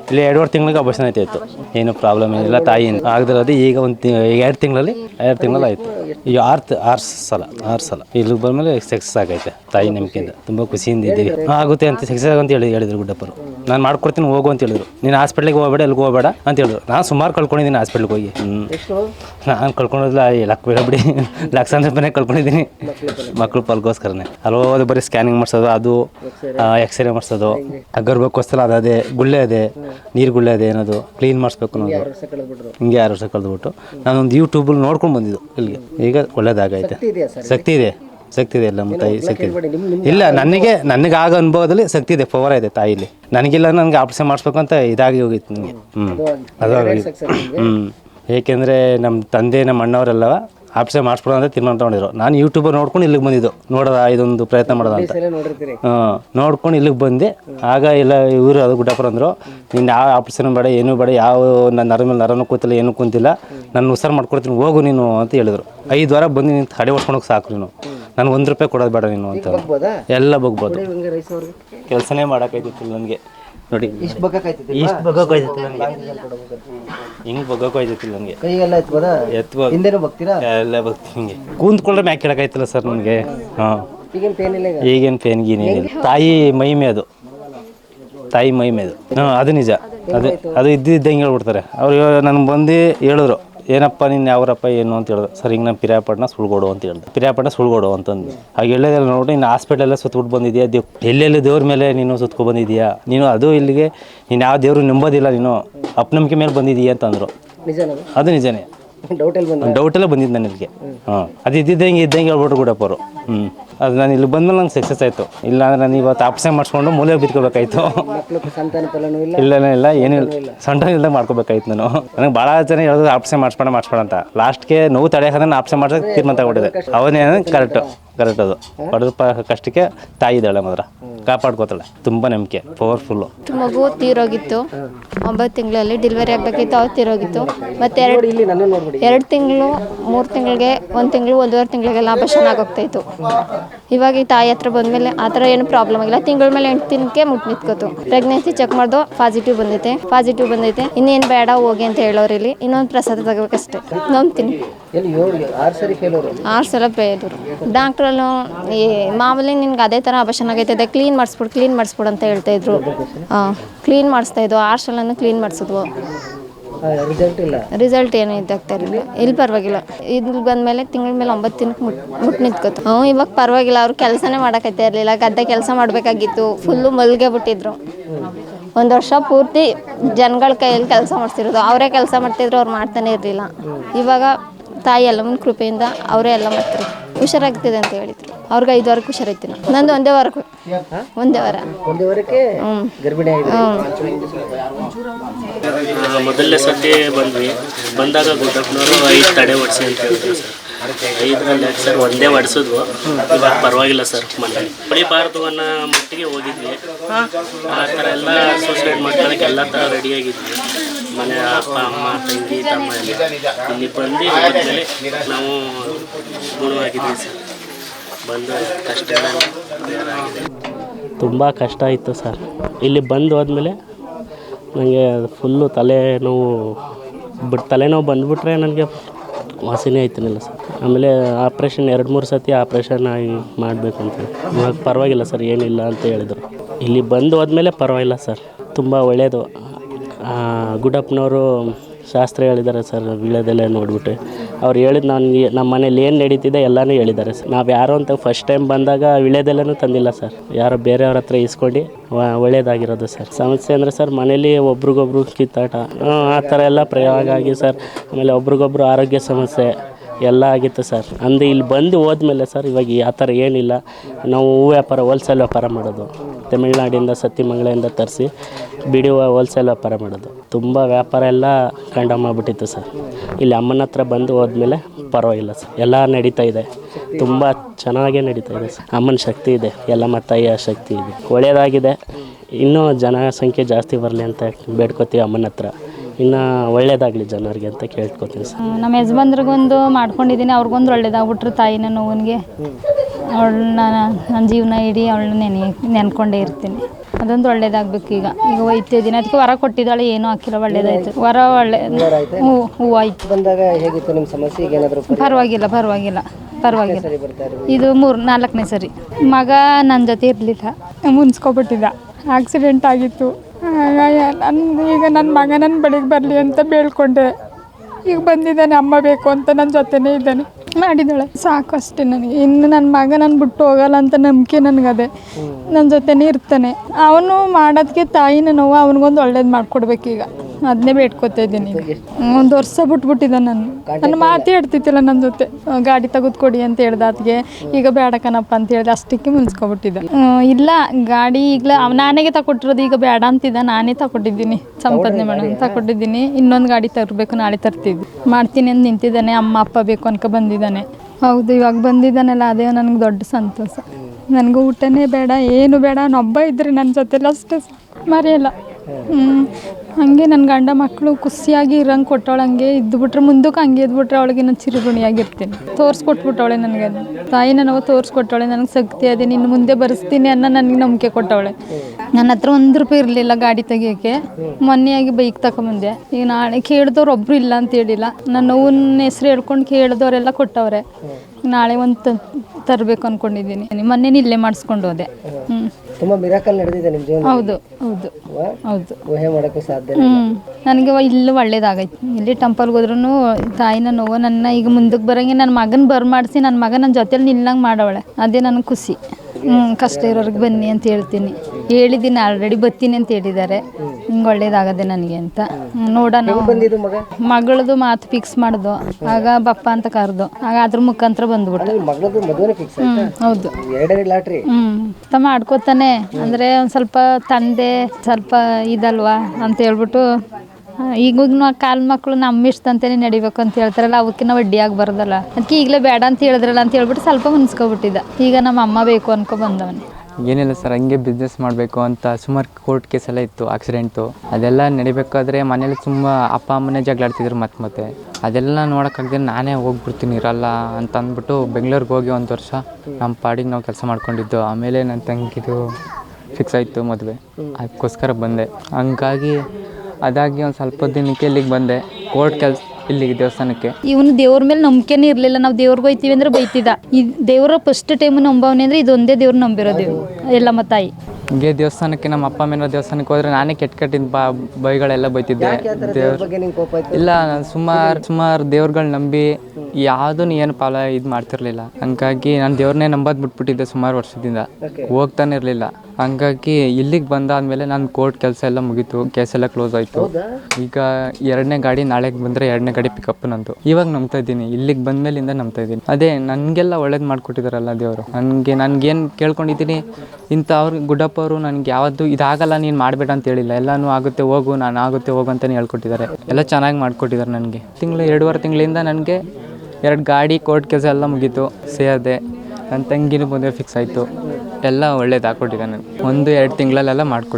ಇಲ್ಲಿ ಎರಡುವರೆ ತಿಂಗಳಿಗೆ ಅಬರ್ಷನ್ ಆಯ್ತಾಯಿತ್ತು ಏನು ಪ್ರಾಬ್ಲಮ್ ಏನಿಲ್ಲ ತಾಯಿ ಆಗದಿರೋದು ಈಗ ಒಂದು ಎರಡು ತಿಂಗಳಲ್ಲಿ ಎರಡು ತಿಂಗಳಲ್ಲಿ ಆಯಿತು. ಈಗ ಆರು ತ- ಆರು ಸಲ ಆರು ಸಲ. ಇಲ್ಲಿಗೆ ಬಂದಮೇಲೆ ಸಕ್ಸಸ್ ಆಗೈತೆ ತಾಯಿ ನಂಬಿಕೆಯಿಂದ. ತುಂಬ ಖುಷಿಯಿಂದ ಇದ್ದೀವಿ. ಆಗುತ್ತೆ ಅಂತ ಸಕ್ಸಸ್ ಅಂತ ಹೇಳಿ ಹೇಳಿದ್ರು ಗುಡ್ಡಪ್ಪರು. ನಾನು ಮಾಡ್ಕೊಡ್ತೀನಿ ಹೋಗು ಅಂತ ಹೇಳಿದ್ರು. ನೀನು ಹಾಸ್ಪಿಟ್ಲಿಗೆ ಹೋಗಬೇಡ ಎಲ್ಲಿಗೆ ಹೋಗಬೇಡ ಅಂತ ಹೇಳಿದ್ರು. ನಾನು ಸುಮಾರು ಕಳ್ಕೊಂಡಿದ್ದೀನಿ ಹಾಸ್ಪಿಟ್ಲಿಗೆ ಹೋಗಿ. ನಾನು ಕಳ್ಕೊಂಡಿಲ್ಲ ಲಕ್ ಬಿಡಿ ಲಕ್ಷಾಂತರ ರೂಪಾಯಿ ಕಳ್ಕೊಂಡಿದ್ದೀನಿ. ಮಕ್ಕಳು ಪಾಲ್ಗೋಸ್ಕರನೇ. ಹೋಗೋದು ಬರೀ ಸ್ಕ್ಯಾನಿಂಗ್ ಮಾಡಿಸೋದು ಅದು ಎಕ್ಸ್ರೇ ಮಾಡಿಸೋದು. ಗರ್ಭಕ್ಕೋಸ್ಕರ ಅದು ಅದೇ ಗುಳ್ಳೆ ಅದೇ. ನೀರು ಗುಳ್ಳೆ ಅದೇ ಏನದು ಕ್ಲೀನ್ ಮಾಡಿಸ್ಬೇಕು ಅನ್ನೋದು. ಹಿಂಗೆ ಯಾರು ವರ್ಷ ಕಳೆದ್ಬಿಟ್ಟು. ನಾನೊಂದು ಯೂಟ್ಯೂಬಲ್ಲಿ ನೋಡ್ಕೊಂಡು ಬಂದಿದ್ದು ಇಲ್ಲಿಗೆ. ಈಗ ಒಳ್ಳೇದಾಗೈತೆ ಶಕ್ತಿ ಇದೆ. ಶಕ್ತಿ ಇದೆ ಎಲ್ಲ ನಮ್ಮ ತಾಯಿ ಶಕ್ತಿ ಇದೆ. ಇಲ್ಲ ನನಗೆ ನನಗೆ ಆಗ ಅನುಭವದಲ್ಲಿ ಶಕ್ತಿ ಇದೆ ಪವರ್ ಇದೆ ತಾಯಿಲಿ. ನನಗಿಲ್ಲ ನನಗೆ ಆಪರೇಷನ್ ಮಾಡಿಸ್ಬೇಕು ಅಂತ ಇದಾಗಿ ಹೋಗಿತ್ತು ನನಗೆ. ಹ್ಞೂ ಅದಾಗಿ ಹ್ಞೂ ಏಕೆಂದರೆ ನಮ್ಮ ತಂದೆ ನಮ್ಮ ಅಣ್ಣವರೆಲ್ಲ ಆಪ್ಷನ್ ಮಾಡಿಸ್ಬಿಡೋ ಅಂತ ತೀರ್ಮಾನ ತೊಗೊಂಡಿದ್ರು. ನಾನು ಯೂಟ್ಯೂಬರ್ ನೋಡ್ಕೊಂಡು ಇಲ್ಲಿಗೆ ಬಂದಿದ್ದು. ನೋಡೋದ ಇದೊಂದು ಪ್ರಯತ್ನ ಮಾಡೋದ ಅಂತ. ಹಾಂ ನೋಡ್ಕೊಂಡು ಇಲ್ಲಿಗೆ ಬಂದೆ. ಆಗ ಇಲ್ಲ ಇವರು ಅದು ಗುಡ್ಡಪ್ಪರು ಅಂದರು ನೀನು ಯಾವ ಆಪ್ರೇಷನ್ ಬೇಡ ಏನೂ ಬೇಡ ಯಾವ ನನ್ನ ನರ ಮೇಲೆ ನರನೂ ಕೂತಿಲ್ಲ ಏನೂ ಕುಂತಿಲ್ಲ. ನಾನು ಉಸಾರು ಮಾಡ್ಕೊಡ್ತೀನಿ ಹೋಗು ನೀನು ಅಂತ ಹೇಳಿದ್ರು. ಐದು ವಾರ ಬಂದು ನಿಂತು ತಡೆ ಹೊಡ್ಸ್ಕೊಳಕ್ಕೆ ಸಾಕು ನೀನು. ನಾನು ಒಂದು ರೂಪಾಯಿ ಕೊಡೋದು ಬೇಡ ನೀನು ಅಂತ ಎಲ್ಲ ಬಗ್ಬೋದು. ಕೆಲಸನೇ ಮಾಡೋಕ್ಕಾಯ್ತಿತ್ತು ನನಗೆ. ನೋಡಿ. ಇಷ್ಟು ಬಗ್ಗೋಕಾಯ್ತಿತ್ತು ನನಗೆ ಹಿಂಗೆ ಬಗ್ಗೋಕಾಯ್ತಿತ್ತು ನನಗೆ ಎತ್ಬೋದು? ಹಿಂದೆನೂ ಬಗ್ತೀರಾ? ಎಲ್ಲ ಬಗ್ತಿ ಹಿಂಗೆ. ಕೂತ್ಕೊಂಡ್ರೆ ಮ್ಯಾಕ್ ಕೆಳಕಾಯ್ತಿಲ್ಲ ಸರ್ ನನಗೆ. ಹಾಂ. ಈಗೇನು ಪೇನ್ ಇಲ್ಲ ಈಗ? ಈಗೇನು ಪೇನ್ ಗೀನ್ ಏನಿಲ್ಲ. ತಾಯಿ ಮಹಿಮೆ ಅದು ತಾಯಿ ಮಹಿಮೆ ಅದು ಹಾಂ ಅದು ನಿಜ. ಅದು ಅದು ಇದ್ದಿದ್ದಂಗೆ ಹೇಳ್ಬಿಡ್ತಾರೆ. ಅವ್ರು ನನಗೆ ಬಂದು ಹೇಳಿದ್ರು. ಏನಪ್ಪ ನೀನು ಯಾವ್ರಪ್ಪ ಏನು ಅಂತ ಹೇಳ್ದೆ. ಸರ್ ಹಿಂಗೆ ನಮ್ಮ ಪಿರಿಯಾಪಟ್ಟಣ ಸುಳ್ಗೋಡು ಅಂತ ಹೇಳ್ದೆ. ಪಿರಿಯಾಪಟ್ಟಣ ಸುಳ್ಗೋಡು ಅಂತಂದು ಹಾಗೆ ಹೇಳೋದೆಲ್ಲ ನೋಡಿ ನೀನು ಹಾಸ್ಪಿಟಲೆಲ್ಲ ಸುತ್ಬಿಟ್ಟು ಬಂದಿದ್ಯಾ? ದೇವ್ ಎಲ್ಲೆಲ್ಲಿ ದೇವ್ರ ಮೇಲೆ ನೀನು ಸುತ್ಕೊ ಬಂದಿದ್ಯಾ? ನೀನು ಅದು ಇಲ್ಲಿಗೆ ನೀನು ಯಾವ ದೇವ್ರು ನಂಬೋದಿಲ್ಲ ನೀನು ಅಪನಂಬಿಕೆ ಮೇಲೆ ಬಂದಿದೀಯ ಅಂತಂದ್ರು. ಅದು? ನಿಜನೇ. ಡೌಟ್ ಎಲ್ಲಿ ಬಂದ? ಡೌಟೆಲ್ಲ ಬಂದಿದ್ದು ನನಗೆ ಹಾಂ ಅದು ಇದ್ದಿದ್ದಂಗೆ ಇದ್ದಂಗೆ ಹೇಳ್ಬಿಟ್ರು ಗುಡಪ್ಪ ಅವರು ಹ್ಞೂ ಅದು ನಾನು ಇಲ್ಲಿ ಬಂದ್ಮೇಲೆ ನಂಗೆ ಸಕ್ಸಸ್ ಆಯಿತು. ಇಲ್ಲ ಅಂದ್ರೆ ನಾನು ಇವತ್ತು ಆಪ್ಸೆ ಮಾಡಿಸ್ಕೊಂಡು ಮೂಲೆ ಬಿತ್ಕೋಬೇಕಾಯ್ತು ಇಲ್ಲ ಇಲ್ಲ ಇಲ್ಲ. ಏನಿಲ್ಲ ಸಂತಾನ ಇಲ್ದಂಗೆ ಮಾಡ್ಕೋಬೇಕಾಯ್ತು ನಾನು. ನನಗೆ ಭಾಳ ಜನ ಹೇಳೋದು ಆಪ್ಸೆ ಮಾಡಿಸ್ಬೇಡ ಮಾಡಿಸ್ಬೇಡ ಅಂತ. ಲಾಸ್ಟ್ಗೆ ನೋವು ತಡೆಯೋಕೆ ನಾನು ಆಪ್ಸೆ ಮಾಡ್ಸೋಕೆ ತೀರ್ಮಾನ ತಗೊಂಡಿದ್ದೆ. ಅವನೇ ಕರೆಕ್ಟು ಕರೆಕ್ಟ್ ಅದು. ಕಷ್ಟಕ್ಕೆ ತಾಯಿ ಇದ್ದಾಳೆ ಮಾತ್ರ. ಕಾಪಾಡ್ಕೋತಾಳೆ. ತುಂಬ ನಂಬಿಕೆ ಪವರ್ಫುಲ್ಲು ಮಗು ತೀರೋಗಿತ್ತು. ಒಂಬತ್ತು ತಿಂಗಳಲ್ಲಿ ಡೆಲಿವರಿ ಆಗಬೇಕಿತ್ತು ಅವ್ರು ತೀರೋಗಿತ್ತು. ಮತ್ತೆ ಎರಡು ಎರಡು ತಿಂಗಳು ಮೂರು ತಿಂಗಳಿಗೆ ಒಂದು ತಿಂಗಳು ಒಂದೂವರೆ ತಿಂಗಳಿಗೆಲ್ಲ ಆಪರೇಷನ್ ಆಗೋಗ್ತಾಯಿತ್ತು ಇವಾಗ ಈ ತಾಯಿ ಹತ್ರ ಬಂದಮೇಲೆ ಆ ಥರ ಏನು ಪ್ರಾಬ್ಲಮ್ ಆಗಿಲ್ಲ. ತಿಂಗಳ ಮೇಲೆ ಎಂಟು ದಿನಕ್ಕೆ ಮುಟ್ಟು ನಿಂತ್ಕೋತು. ಪ್ರೆಗ್ನೆನ್ಸಿ ಚೆಕ್ ಮಾಡ್ದು ಪಾಸಿಟಿವ್ ಬಂದೈತೆ. ಪಾಸಿಟಿವ್ ಬಂದೈತೆ. ಇನ್ನೇನು ಬೇಡ ಹೋಗಿ ಅಂತ ಹೇಳೋರು ಇಲ್ಲಿ. ಇನ್ನೊಂದು ಪ್ರಸಾದ ತಗೋಬೇಕಷ್ಟೇ. ನಂಬ್ತೀನಿ ಆರು ಸಲ ಫೇಲೋರು ಆರು ಸಲ ಈ ಮಾಮೂಲಿ ನಿನ್ಗೆ ಅದೇ ಥರ ಆಪರೇಷನ್ ಆಗೈತಿದೆ ಕ್ಲೀನ್ ಮಾಡಿಸ್ಬಿಡು ಕ್ಲೀನ್ ಮಾಡಿಸ್ಬಿಡು ಅಂತ ಹೇಳ್ತಾ ಇದ್ರು. ಕ್ಲೀನ್ ಮಾಡಿಸ್ತಾ ಇದ್ವು ಆರು ಸಲನೂ ಕ್ಲೀನ್ ಮಾಡಿಸಿದ್ವು. ರಿಸಲ್ಟ್ ಇಲ್ಲ. ರಿಸಲ್ಟ್ ಏನು ಇದಾಗ್ತಾ ಇರಲಿಲ್ಲ. ಇಲ್ಲಿ ಪರವಾಗಿಲ್ಲ. ಇಲ್ಲಿ ಬಂದಮೇಲೆ ತಿಂಗಳ ಮೇಲೆ ಒಂಬತ್ತು ದಿನಕ್ಕೆ ಮುಟ್ ಮುಟ್ಟು ನಿಂತ್ಕೋತು. ಹ್ಞೂ ಇವಾಗ ಪರವಾಗಿಲ್ಲ ಅವ್ರು ಕೆಲಸನೇ ಮಾಡೋಕೈತೆ ಇರಲಿಲ್ಲ. ಗದ್ದೆ ಕೆಲಸ ಮಾಡಬೇಕಾಗಿತ್ತು. ಫುಲ್ಲು ಮಲ್ಗೆ ಬಿಟ್ಟಿದ್ರು. ಒಂದು ವರ್ಷ ಪೂರ್ತಿ ಜನಗಳ ಕೈಯಲ್ಲಿ ಕೆಲಸ ಮಾಡ್ತಿರೋದು ಅವರೇ ಕೆಲಸ ಮಾಡ್ತಿದ್ರು ಅವ್ರು ಮಾಡ್ತಾನೆ ಇರಲಿಲ್ಲ. ಇವಾಗ ತಾಯಿ ಎಲ್ಲಮ್ಮನ ಕೃಪೆಯಿಂದ ಅವರೇ ಎಲ್ಲ ಮಾಡ್ತಾರೆ. ಹುಷಾರಾಗ್ತಿದೆ ಅಂತ ಹೇಳಿದ್ರು. ಅವ್ರಿಗೆ ಐದು ವಾರಕ್ಕೆ ಹುಷಾರೈತಿ ನಂದು ಒಂದೇ ವಾರಕ್ಕೆ. ಒಂದೇ ವಾರ. ಮೊದಲನೇ ಸತಿ ಬಂದ್ವಿ. ಬಂದಾಗ ಗುಡ್ಡಪ್ಪನವರು ಐದು ತಡೆ ಒಡಿಸಿ ಅಂತ ಹೇಳಿದ್ರು ಸರ್. ಐದರಲ್ಲಿ ಸರ್? ಒಂದೇ ಒಡಿಸಿದ್ವು. ಇವಾಗ ಪರವಾಗಿಲ್ಲ ಸರ್ ಮನೆ ಹೊಡಿಬಾರ್ದು ಅನ್ನೋ ಮಟ್ಟಿಗೆ ಹೋಗಿದ್ವಿ. ಆ ಥರ ಎಲ್ಲ ಸೂಸೈಡ್ ಮಾಡ್ಕೊಳಕ್ಕೆ ಎಲ್ಲ ಥರ ರೆಡಿಯಾಗಿದ್ವಿ ಮನೆ ಅಪ್ಪ ಅಮ್ಮ ತಂಗಿ ತಮ್ಮ ಎಲ್ಲ. ಇಲ್ಲಿ ಬಂದು ಹೋದ್ಮೇಲೆ ನಾವು ಗುಣವಾಗಿದ್ವಿ ಸರ್. ತುಂಬ ಕಷ್ಟ ಇತ್ತು ಸರ್. ಇಲ್ಲಿ ಬಂದು ಹೋದ್ಮೇಲೆ ನನಗೆ ಫುಲ್ಲು ತಲೆ ನೋವು ಬಿಟ್ಟು ತಲೆನೋವು ಬಂದುಬಿಟ್ರೆ ನನಗೆ ವಾಸಿನೇ ಆಯ್ತಿರಲಿಲ್ಲ ಸರ್. ಆಮೇಲೆ ಆಪ್ರೇಷನ್ ಎರಡು ಮೂರು ಸತಿ ಆಪ್ರೇಷನ್ ಆಗಿ ಮಾಡಬೇಕು ಅಂತ ಇವಾಗ ಪರವಾಗಿಲ್ಲ ಸರ್ ಏನಿಲ್ಲ ಅಂತ ಹೇಳಿದರು. ಇಲ್ಲಿ ಬಂದು ಹೋದ್ಮೇಲೆ ಪರವಾಗಿಲ್ಲ ಸರ್. ತುಂಬ ಒಳ್ಳೆಯದು ಗುಡಪ್ಪನವರು ಶಾಸ್ತ್ರ ಹೇಳಿದ್ದಾರೆ ಸರ್, ವೀಳ್ಯದೆಲೆ ನೋಡಿಬಿಟ್ಟು. ಅವ್ರು ಹೇಳಿದ್ದು ನನಗೆ ನಮ್ಮ ಮನೇಲಿ ಏನು ನಡೀತಿದೆ ಎಲ್ಲನೂ ಹೇಳಿದ್ದಾರೆ ಸರ್. ನಾವು ಯಾರೋ ಅಂತ ಫಸ್ಟ್ ಟೈಮ್ ಬಂದಾಗ ವೀಳ್ಯದೆಲೆನೂ ತಂದಿಲ್ಲ ಸರ್. ಯಾರೋ ಬೇರೆಯವ್ರ ಹತ್ರ ಇಸ್ಕೊಂಡು ಒಳ್ಳೇದಾಗಿರೋದು ಸರ್. ಸಮಸ್ಯೆ ಅಂದರೆ ಸರ್ ಮನೇಲಿ ಒಬ್ರಿಗೊಬ್ರು ಕಿತ್ತಾಟ ಆ ಥರ ಎಲ್ಲ ಪ್ರಯೋಗ ಆಗಿ ಸರ್, ಆಮೇಲೆ ಒಬ್ರಿಗೊಬ್ರು ಆರೋಗ್ಯ ಸಮಸ್ಯೆ ಎಲ್ಲ ಆಗಿತ್ತು ಸರ್. ಅಂದು ಇಲ್ಲಿ ಬಂದು ಹೋದ್ಮೇಲೆ ಸರ್ ಇವಾಗ ಆ ಥರ ಏನಿಲ್ಲ. ನಾವು ಹೂ ವ್ಯಾಪಾರ ಹೋಲ್ಸೇಲ್ ವ್ಯಾಪಾರ ಮಾಡೋದು. ತಮಿಳ್ನಾಡಿಂದ ಸತ್ತಿಮಂಗಳೆಯಿಂದ ತರಿಸಿ ಬಿಡಿ ಹೋಲ್ಸೇಲ್ ವ್ಯಾಪಾರ ಮಾಡೋದು. ತುಂಬ ವ್ಯಾಪಾರ ಎಲ್ಲ ಕಂಡಮ್ ಆಗ್ಬಿಟ್ಟಿತ್ತು ಸರ್. ಇಲ್ಲಿ ಅಮ್ಮನ ಹತ್ರ ಬಂದು ಹೋದ್ಮೇಲೆ ಪರವಾಗಿಲ್ಲ ಸರ್. ಎಲ್ಲ ನಡೀತಾ ಇದೆ. ತುಂಬ ಚೆನ್ನಾಗೇ ನಡೀತಾ ಇದೆ ಸರ್. ಅಮ್ಮನ ಶಕ್ತಿ ಇದೆ. ಎಲ್ಲ ತಾಯಿಯ ಶಕ್ತಿ ಇದೆ. ಒಳ್ಳೆಯದಾಗಿದೆ ಇನ್ನೂ ಜನಸಂಖ್ಯೆ ಜಾಸ್ತಿ ಬರಲಿ ಅಂತ ಬೇಡ್ಕೋತೀವಿ ಅಮ್ಮನ ಹತ್ರ. ಇನ್ನು ಒಳ್ಳೇದಾಗಲಿ ಜನರಿಗೆ ಅಂತ ಕೇಳ್ಕೊತೀನಿ ಸರ್. ನಮ್ಮ ಯಜಮಾನ್ರಿಗೊಂದು ಮಾಡ್ಕೊಂಡಿದ್ದೀನಿ. ಅವ್ರಿಗೊಂದು ಒಳ್ಳೇದಾಗ್ಬಿಟ್ರು ತಾಯಿನ ನೋವನಿಗೆ ಅವಳನ್ನ ನನ್ನ ಜೀವನ ಇಡೀ ಅವಳನ್ನ ನೆನೆ ನೆನ್ಕೊಂಡೇ ಇರ್ತೀನಿ. ಅದೊಂದು ಒಳ್ಳೇದಾಗಬೇಕು ಈಗ. ಈಗ ಒಯ್ತಿದ್ದೀನಿ ಅದಕ್ಕೆ ವರ ಕೊಟ್ಟಿದ್ದಾಳೆ ಏನೂ ಹಾಕಿಲ್ಲ ಒಳ್ಳೇದಾಯ್ತು. ವರ ಒಳ್ಳೆ ಹೂ ಹೂವು ಆಯ್ತು. ಬಂದಾಗ ಹೇಗಿತ್ತು ನಿಮ್ಮ ಸಮಸ್ಯೆ? ಈಗ ಏನಾದರೂ ಪರವಾಗಿಲ್ಲ ಪರವಾಗಿಲ್ಲ ಪರವಾಗಿಲ್ಲ. ಇದು ಮೂರು ನಾಲ್ಕನೇ ಸರಿ. ಮಗ ನನ್ನ ಜೊತೆ ಇರಲಿಲ್ಲ. ಮುನ್ಸ್ಕೊಬಿಟ್ಟಿದ್ದ. ಆಕ್ಸಿಡೆಂಟ್ ಆಗಿತ್ತು. ನನ್ನ ಈಗ ನನ್ನ ಮಗ ನನ್ನ ಬಳಿಗೆ ಬರಲಿ ಅಂತ ಬೇಡ್ಕೊಂಡೆ. ಈಗ ಬಂದಿದ್ದಾನೆ, ಅಮ್ಮ ಬೇಕು ಅಂತ ನನ್ನ ಜೊತೆನೇ ಇದ್ದಾನೆ. ಮಾಡಿದ್ದಾಳೆ. ಸಾಕು ಅಷ್ಟೇ ನನಗೆ. ಇನ್ನು ನನ್ನ ಮಗ ನನ್ನ ಬಿಟ್ಟು ಹೋಗಲ್ಲ ಅಂತ ನಂಬಿಕೆ ನನಗದೆ. ನನ್ನ ಜೊತೆನೇ ಇರ್ತಾನೆ. ಅವನು ಮಾಡೋದಕ್ಕೆ ತಾಯಿನ ನೋವು, ಅವನಿಗೊಂದು ಒಳ್ಳೇದು ಮಾಡಿಕೊಡ್ಬೇಕೀಗ. ಅದನ್ನೇ ಬೇಡ್ಕೊತಾ ಇದ್ದೀನಿ ಒಂದು ವರ್ಷ ಬಿಟ್ಬಿಟ್ಟಿದ್ದೆ ನಾನು. ನನ್ನ ಮಾತೇ ಹೇಳ್ತಿದ್ದಿಲ್ಲ ನನ್ನ ಜೊತೆ. ಗಾಡಿ ತೆಗೆದುಕೊಡಿ ಅಂತ ಹೇಳ್ದೆ ಅದಕ್ಕೆ ಈಗ ಬೇಡ ಕಣಪ್ಪ ಅಂತ ಹೇಳ್ದೆ ಅಷ್ಟಕ್ಕೆ ಮುನ್ಸ್ಕೊಬಿಟ್ಟಿದ್ದ ಇಲ್ಲ ಗಾಡಿ ಈಗಲೇ ನಾನೇ ತಕೊಟ್ಟಿರೋದು ಈಗ ಬೇಡ ಅಂತಿದ್ದ ನಾನೇ ತಕೊಂಡಿದ್ದೀನಿ ಸಂಪಾದನೆ ಮಾಡೋಣ ತಕೊಂಡಿದ್ದೀನಿ ಇನ್ನೊಂದು ಗಾಡಿ ತರಬೇಕು ನಾಳೆ ತರ್ತಿದ್ವಿ ಮಾಡ್ತೀನಿ ಅಂತ ನಿಂತಿದ್ದಾನೆ ಅಮ್ಮ ಅಪ್ಪ ಬೇಕು ಅನ್ಕೊ ಬಂದಿದ್ದಾನೆ. ಹೌದು ಇವಾಗ ಬಂದಿದ್ದಾನಲ್ಲ ಅದೇ ನನಗೆ ದೊಡ್ಡ ಸಂತೋಷ. ನನಗೂ ಊಟನೇ ಬೇಡ ಏನು ಬೇಡ ನೊಬ್ಬ ಇದ್ರಿ ನನ್ನ ಜೊತೆಲಿ ಅಷ್ಟೇ. ಮರೆಯಲ್ಲ. ಹಂಗೆ ನನ್ನ ಗಂಡ ಮಕ್ಕಳು ಖುಷಿಯಾಗಿ ಇರಂಗೆ ಕೊಟ್ಟವಳು ಹಂಗೆ ಇದ್ದುಬಿಟ್ರೆ ಮುಂದಕ್ಕೆ ಹಂಗೆ ಇದ್ಬಿಟ್ರೆ ಅವಳಿಗೆ ನಾನು ಚಿರುಗುಣಿಯಾಗಿರ್ತೀನಿ. ತೋರಿಸ್ಕೊಟ್ಬಿಟ್ಟವಳೆ ನನಗೆ. ತಾಯಿ ನನಗೆ ತೋರಿಸ್ಕೊಟ್ಟವಳೆ, ನನಗೆ ಶಕ್ತಿ ಅದೇ ನಿನ್ನ ಮುಂದೆ ಬರೆಸ್ತೀನಿ ಅನ್ನೋ ನನಗೆ ನಂಬಿಕೆ ಕೊಟ್ಟವಳೆ. ನನ್ನ ಹತ್ರ ಒಂದು ರೂಪಾಯಿ ಇರಲಿಲ್ಲ ಗಾಡಿ ತೆಗಿಯೋಕ್ಕೆ ಮೊನ್ನೆಯಾಗಿ ಬೈಕ್ ತಗೊಂಬಂದೆ ಈಗ ನಾಳೆ ಕೇಳಿದವ್ರು ಒಬ್ಬರು ಇಲ್ಲ ಅಂತ ಹೇಳಿಲ್ಲ. ನನ್ನ ನೋವಿನ ಹೆಸ್ರು ಹೇಳ್ಕೊಂಡು ಕೇಳಿದವರೆಲ್ಲ ಕೊಟ್ಟವ್ರೆ. ನಾಳೆ ಒಂದು ತರಬೇಕು ಅಂದ್ಕೊಂಡಿದ್ದೀನಿ ಮೊನ್ನೆ ಇಲ್ಲೇ ಮಾಡಿಸ್ಕೊಂಡು ಹೋದೆ. ಹ್ಞೂ ತುಂಬ ಮಿರಾಕಲ್ ನಡೆದಿದೆ ನಿಮ್ಮ ಜೀವನ ಹೌದು ಹೌದು ಹೌದು. ಊಹೆ ಮಾಡೋಕ್ಕೂ ಸಾಧ್ಯ ಹ್ಞೂ ನನಗೆ ಇಲ್ಲಿ ಒಳ್ಳೇದಾಗೈತೆ. ಇಲ್ಲಿ ಟೆಂಪಲ್ಗೆ ಹೋದ್ರೂ ತಾಯಿನ ನೋವು ನನ್ನ ಈಗ ಮುಂದಕ್ಕೆ ಬರೋಂಗೆ ನನ್ನ ಮಗನ ಬರ್ ಮಾಡಿಸಿ ನನ್ನ ಮಗ ನನ್ನ ಜೊತೆಲಿ ನಿಲ್ಲಂಗೆ ಮಾಡವಳೆ. ಅದೇ ನನಗೆ ಖುಷಿ. ಹ್ಞೂ ಕಷ್ಟ ಇರೋರಿಗೆ ಬನ್ನಿ ಅಂತ ಹೇಳ್ತೀನಿ. ಹೇಳಿದ್ದೀನಿ ಆಲ್ರೆಡಿ ಬರ್ತೀನಿ ಅಂತ ಹೇಳಿದ್ದಾರೆ. ಹಿಂಗೆ ಒಳ್ಳೇದಾಗದೆ ನನಗೆ ಅಂತ. ಹ್ಮ್, ನೋಡೋಣ. ಬಂದಿದ್ದು ಮಗ? ಮಗಳದು ಮಾತು ಫಿಕ್ಸ್ ಮಾಡ್ದು. ಆಗ ಬಪ್ಪ ಅಂತ ಕರೆದು. ಆಗ ಅದ್ರ ಮುಖಾಂತರ ಬಂದ್ಬಿಟ್ಟು ಮಗಳದ್ದು ಫಿಕ್ಸ್ ಹ್ಞೂ ಹೌದು. ಎರಡನೇ ಲಾಟ್ರಿ? ಹ್ಮ್ ತಮ್ಮ ಆಡ್ಕೋತಾನೆ ಅಂದ್ರೆ ಒಂದ್ ಸ್ವಲ್ಪ ತಂದೆ ಸ್ವಲ್ಪ ಇದಲ್ವಾ ಅಂತ ಹೇಳ್ಬಿಟ್ಟು ಈಗಿನ ಕಾಲ್ ಮಕ್ಕಳು ನಮ್ಮ ಇಷ್ಟಂತಾನೆ ನಡಿಬೇಕು ಅಂತ ಹೇಳ್ತಾರಲ್ಲ, ಅವಕ್ಕೆ ನಾವು ಅಡ್ಡಿಯಾಗಿ ಬರೋದಲ್ಲ. ಅದಕ್ಕೆ ಈಗಲೇ ಬೇಡ ಅಂತ ಹೇಳಿದ್ರಲ್ಲ ಅಂತ ಹೇಳ್ಬಿಟ್ಟು ಸ್ವಲ್ಪ ಮುನ್ಸ್ಕೊಬಿಟ್ಟಿದ್ದ. ಈಗ ನಮ್ಮ ಅಮ್ಮ ಬೇಕು ಅನ್ಕೊ ಬಂದವನು. ಏನಿಲ್ಲ ಸರ್, ಹಂಗೆ ಬಿಸ್ನೆಸ್ ಮಾಡಬೇಕು ಅಂತ ಸುಮಾರು ಕೋರ್ಟ್ ಕೇಸ್ ಎಲ್ಲ ಇತ್ತು ಆಕ್ಸಿಡೆಂಟು ಅದೆಲ್ಲ ನಡಿಬೇಕಾದ್ರೆ ಮನೇಲಿ ತುಂಬ ಅಪ್ಪ ಅಮ್ಮನೇ ಜಗಳಾಡ್ತಿದ್ರು ಮತ್ತೆ ಮತ್ತೆ. ಅದೆಲ್ಲ ನೋಡೋಕ್ಕಾಗದೆ ನಾನೇ ಹೋಗ್ಬಿಡ್ತೀನಿ, ಇರಲ್ಲ ಅಂತ ಅಂದ್ಬಿಟ್ಟು ಬೆಂಗಳೂರಿಗೆ ಹೋಗಿ ಒಂದು ವರ್ಷ ನಮ್ಮ ಪಾಡಿಗೆ ನಾವು ಕೆಲಸ ಮಾಡ್ಕೊಂಡಿದ್ದು. ಆಮೇಲೆ ನನ್ನ ತಂಗಿದು ಫಿಕ್ಸ್ ಆಯಿತು ಮದುವೆ. ಅದಕ್ಕೋಸ್ಕರ ಬಂದೆ. ಹಂಗಾಗಿ ಅದಾಗಿ ಒಂದು ಸ್ವಲ್ಪ ದಿನಕ್ಕೆ ಇಲ್ಲಿಗೆ ಬಂದೆ. ಕೋರ್ಟ್ ಕೆಲಸ ಇಲ್ಲಿಗೆ ದೇವಸ್ಥಾನಕ್ಕೆ. ಇವನು ದೇವ್ರ ಮೇಲೆ ನಂಬಿಕೆನೇ ಇರಲಿಲ್ಲ. ನಾವು ದೇವ್ರಿಗೆ ಹೋಯ್ತೀವಿ ಅಂದ್ರೆ ಬೈತಿದ್ದ. ಈ ದೇವ್ರ ಫಸ್ಟ್ ಟೈಮ್ ನಂಬವನೆ ಅಂದ್ರೆ ಇದೊಂದೇ ದೇವ್ರು ನಂಬಿರೋದು ಎಲ್ಲಮ್ಮ ತಾಯಿ. ಹಿಂಗೆ ದೇವಸ್ಥಾನಕ್ಕೆ ನಮ್ಮ ಅಪ್ಪ ಅಮ್ಮನ ದೇವಸ್ಥಾನಕ್ಕೆ ಹೋದ್ರೆ ನಾನೇ ಕೆಟ್ಟ ಕೆಟ್ಟಿನ ಬಾ ಬೈಗಳೆಲ್ಲ ಬೈತಿದ್ದೆ. ದೇವ್ರ ಬಗ್ಗೆ ನಿಂಗೆ ಕೋಪ ಆಯ್ತು? ಇಲ್ಲ ಸುಮಾರು ಸುಮಾರು ದೇವ್ರುಗಳು ನಂಬಿ ಯಾವುದನ್ನು ಏನು ಪಾಲ ಇದು ಮಾಡ್ತಿರ್ಲಿಲ್ಲ. ಹಂಗಾಗಿ ನಾನು ದೇವ್ರನ್ನೇ ನಂಬದ್ ಬಿಟ್ಬಿಟ್ಟಿದ್ದೆ ಸುಮಾರು ವರ್ಷದಿಂದ. ಹೋಗ್ತಾನೆ ಇರಲಿಲ್ಲ. ಹಂಗಾಗಿ ಇಲ್ಲಿಗೆ ಬಂದಾದ್ಮೇಲೆ ನಾನು ಕೋರ್ಟ್ ಕೆಲಸ ಎಲ್ಲ ಮುಗೀತು ಕೇಸ್ ಎಲ್ಲ ಕ್ಲೋಸ್ ಆಯಿತು. ಈಗ ಎರಡನೇ ಗಾಡಿ ನಾಳೆಗೆ ಬಂದರೆ ಎರಡನೇ ಗಾಡಿ ಪಿಕಪ್ ನಂದು. ಇವಾಗ ನಂಬ್ತಾ ಇದ್ದೀನಿ ಇಲ್ಲಿಗೆ ಬಂದ್ಮೇಲಿಂದ ನಂಬ್ತಾ ಇದ್ದೀನಿ. ಅದೇ ನನಗೆಲ್ಲ ಒಳ್ಳೇದು ಮಾಡ್ಕೊಟ್ಟಿದ್ದಾರಲ್ಲ ದೇವರು. ನನಗೆ ನನಗೇನು ಕೇಳ್ಕೊಂಡಿದ್ದೀನಿ ಇಂಥ ಅವ್ರಿಗೆ ಗುಡ್ಡಪ್ಪ ಅವರು ನನಗೆ ಯಾವತ್ತು ಇದಾಗಲ್ಲ, ನೀನು ಮಾಡಬೇಡ ಅಂತ ಹೇಳಿಲ್ಲ. ಎಲ್ಲನೂ ಆಗುತ್ತೆ, ಹೋಗು, ನಾನು ಆಗುತ್ತೆ, ಹೋಗು ಅಂತಲೇ ಹೇಳ್ಕೊಟ್ಟಿದ್ದಾರೆ. ಎಲ್ಲ ಚೆನ್ನಾಗಿ ಮಾಡಿಕೊಟ್ಟಿದ್ದಾರೆ ನನಗೆ. ತಿಂಗಳು, ಎರಡೂವರೆ ತಿಂಗಳಿಂದ ನನಗೆ ಎರಡು ಗಾಡಿ ಕೋರ್ಟ್ ಕೆಲಸ ಎಲ್ಲ ಮುಗೀತು. ಸೇರಿದೆ. ನನ್ನ ತಂಗಿನೂ ಮುಂದೆ ಫಿಕ್ಸ್ ಆಯಿತು. ಎಲ್ಲ ಒಳ್ಳೇದು ಹಾಕ್ಕೊಟ್ಟಿದ್ದಾರೆ ನನಗೆ. ಒಂದು, ಎರಡು ತಿಂಗಳಲ್ಲೆಲ್ಲ ಅನ್ಕೊ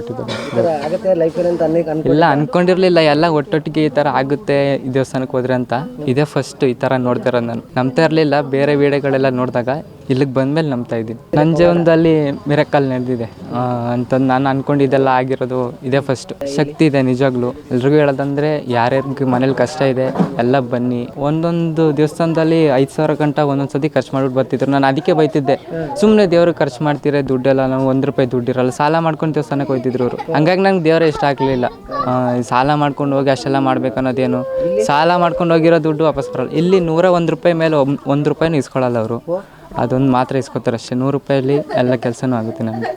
ಇಲ್ಲ, ಅನ್ಕೊಂಡಿರ್ಲಿಲ್ಲ. ಎಲ್ಲ ಒಟ್ಟೊಟ್ಟಿಗೆ ಈ ಥರ ಆಗುತ್ತೆ, ಈ ದೇವಸ್ಥಾನಕ್ಕೆ ಹೋದ್ರೆ ಅಂತ. ಇದೇ ಫಸ್ಟ್ ಈ ಥರ ನೋಡ್ತಿರೋದು ನಾನು. ನಂಬ್ತಾ ಇರಲಿಲ್ಲ. ಬೇರೆ ವಿಡಿಯೋಗಳೆಲ್ಲ ನೋಡಿದಾಗ ಇಲ್ಲಿಗೆ ಬಂದಮೇಲೆ ನಂಬ್ತಾ ಇದ್ದೀನಿ. ನನ್ನ ಜೀವನದಲ್ಲಿ ಮಿರಕಲ್ ನಡೆದಿದೆ. ಅಂತಂದು ನಾನು ಅಂದ್ಕೊಂಡಿದ್ದೆಲ್ಲ ಆಗಿರೋದು ಇದೇ ಫಸ್ಟ್ ಶಕ್ತಿ ಇದೆ ನಿಜವಾಗ್ಲೂ ಎಲ್ರಿಗೂ ಹೇಳೋದಂದ್ರೆ ಯಾರ್ಯಾರಿಗೆ ಮನೇಲಿ ಕಷ್ಟ ಇದೆ, ಎಲ್ಲ ಬನ್ನಿ. ಒಂದೊಂದು ದೇವಸ್ಥಾನದಲ್ಲಿ ಐದು ಸಾವಿರ ಗಂಟ ಒಂದೊಂದು ಸತಿ ಖರ್ಚು ಮಾಡ್ಬಿಟ್ಟು ಬರ್ತಿದ್ರು. ನಾನು ಅದಕ್ಕೆ ಬೈತಿದ್ದೆ. ಸುಮ್ಮನೆ ದೇವ್ರಿಗೆ ಖರ್ಚು ಮಾಡ್ತೀರಾ ದುಡ್ಡೆಲ್ಲ ನಾವು ಒಂದು ರೂಪಾಯಿ ದುಡ್ಡಿರಲ್ಲ, ಸಾಲ ಮಾಡ್ಕೊಂಡು ದೇವಸ್ಥಾನಕ್ಕೆ ಹೋಗ್ತಿದ್ರು ಅವರು. ಹಂಗಾಗಿ ನಂಗೆ ದೇವರ ಇಷ್ಟ ಆಗಲಿಲ್ಲ. ಸಾಲ ಮಾಡ್ಕೊಂಡು ಹೋಗಿ ಅಷ್ಟೆಲ್ಲ ಮಾಡ್ಬೇಕು ಅನ್ನೋದೇನು ಸಾಲ ಮಾಡ್ಕೊಂಡು ಹೋಗಿರೋ ದುಡ್ಡು ವಾಪಸ್ ಬರಲ್ಲ. ಇಲ್ಲಿ ನೂರ ಒಂದು ರೂಪಾಯಿ ಮೇಲೆ ಒಂದು ರೂಪಾಯಿನೂ ಇಸ್ಕೊಳ್ಳಲ್ಲ ಅವರು. ಅದೊಂದು ಮಾತ್ರ ಇಸ್ಕೊತಾರೆ ಅಷ್ಟೇ. ನೂರು ರೂಪಾಯಲ್ಲಿ ಎಲ್ಲ ಕೆಲಸನೂ ಆಗುತ್ತೆ ನಮಗೆ.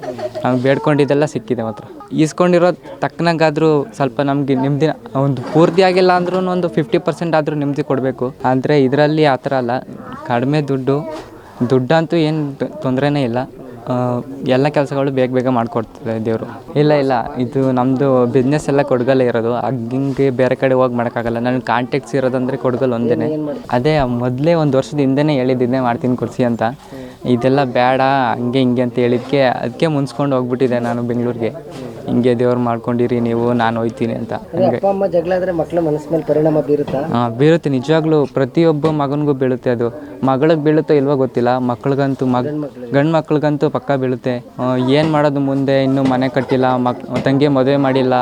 ನಾವು ಬೇಡ್ಕೊಂಡಿದ್ದೆಲ್ಲ ಸಿಕ್ಕಿದೆ ಮಾತ್ರ. ಈಸ್ಕೊಂಡಿರೋ ತಕ್ಕನಾಗಾದರೂ ಸ್ವಲ್ಪ ನಮಗೆ ನೆಮ್ಮದಿ, ಒಂದು ಪೂರ್ತಿ ಆಗಿಲ್ಲ ಅಂದ್ರೂ ಒಂದು ಫಿಫ್ಟಿ ಪರ್ಸೆಂಟ್ ಆದರೂ ನೆಮ್ಮದಿ ಕೊಡಬೇಕು. ಆದರೆ ಇದರಲ್ಲಿ ಆ ಥರ ಅಲ್ಲ. ಕಡಿಮೆ ದುಡ್ಡು, ದುಡ್ಡಂತೂ ಏನು ತೊಂದರೆನೇ ಇಲ್ಲ. ಎಲ್ಲ ಕೆಲಸಗಳು ಬೇಗ ಬೇಗ ಮಾಡಿಕೊಡ್ತಾರೆ ದೇವರು. ಇಲ್ಲ ಇಲ್ಲ ಇದು ನಮ್ಮದು ಬಿಸ್ನೆಸ್ ಎಲ್ಲ ಕೊಡಗಲ್ಲೇ ಇರೋದು. ಹಂಗೆ ಬೇರೆ ಕಡೆ ಹೋಗಿ ಮಾಡೋಕ್ಕಾಗಲ್ಲ. ನನ್ನ ಕಾಂಟ್ಯಾಕ್ಟ್ಸ್ ಇರೋದಂದರೆ ಕೊಡಗಲ್ ಒಂದೇ ಅದೇ ಮೊದಲೇ ಒಂದು ವರ್ಷದ ಹಿಂದೆನೇ ಹೇಳಿದ್ದೆ ಮಾಡ್ತೀನಿ ಕೊಡಿಸಿ ಅಂತ. ಇದೆಲ್ಲ ಬೇಡ ಹಂಗೆ ಹಿಂಗೆ ಅಂತ ಹೇಳಿದ್ಕೆ ಅದಕ್ಕೆ ಮುನ್ಸ್ಕೊಂಡು ಹೋಗ್ಬಿಟ್ಟಿದ್ದೆ ನಾನು ಬೆಂಗಳೂರಿಗೆ. ಹಿಂಗೆ ದೇವ್ರು ಮಾಡ್ಕೊಂಡಿರಿ ನೀವು ನಾನು ಹೋಯ್ತೀನಿ ಅಂತ. ಬೀರುತ್ತೆ ಅಪ್ಪ ಅಮ್ಮ ಜಗಳ ಆದ್ರೆ ಮಕ್ಕಳ ಮನಸ್ಸ ಮೇಲೆ ಪರಿಣಾಮ ಬೀರುತ್ತಾ? ಆ, ಬೀಳುತ್ತೆ ನಿಜವಾಗ್ಲೂ ಪ್ರತಿಯೊಬ್ಬ ಮಗನಿಗೂ ಬೀಳುತ್ತೆ ಅದು. ಮಗಳಿಗೆ ಬೀಳುತ್ತೋ ಇಲ್ವೋ ಗೊತ್ತಿಲ್ಲ. ಮಕ್ಳಿಗಂತೂ ಮಗ್ ಗಂಡು ಮಕ್ಳಿಗಂತೂ ಪಕ್ಕ ಬೀಳುತ್ತೆ. ಏನು ಮಾಡೋದು ಮುಂದೆ? ಇನ್ನೂ ಮನೆ ಕಟ್ಟಿಲ್ಲ. ಮಕ್ ತಂಗಿ ಮದುವೆ ಮಾಡಿಲ್ಲ.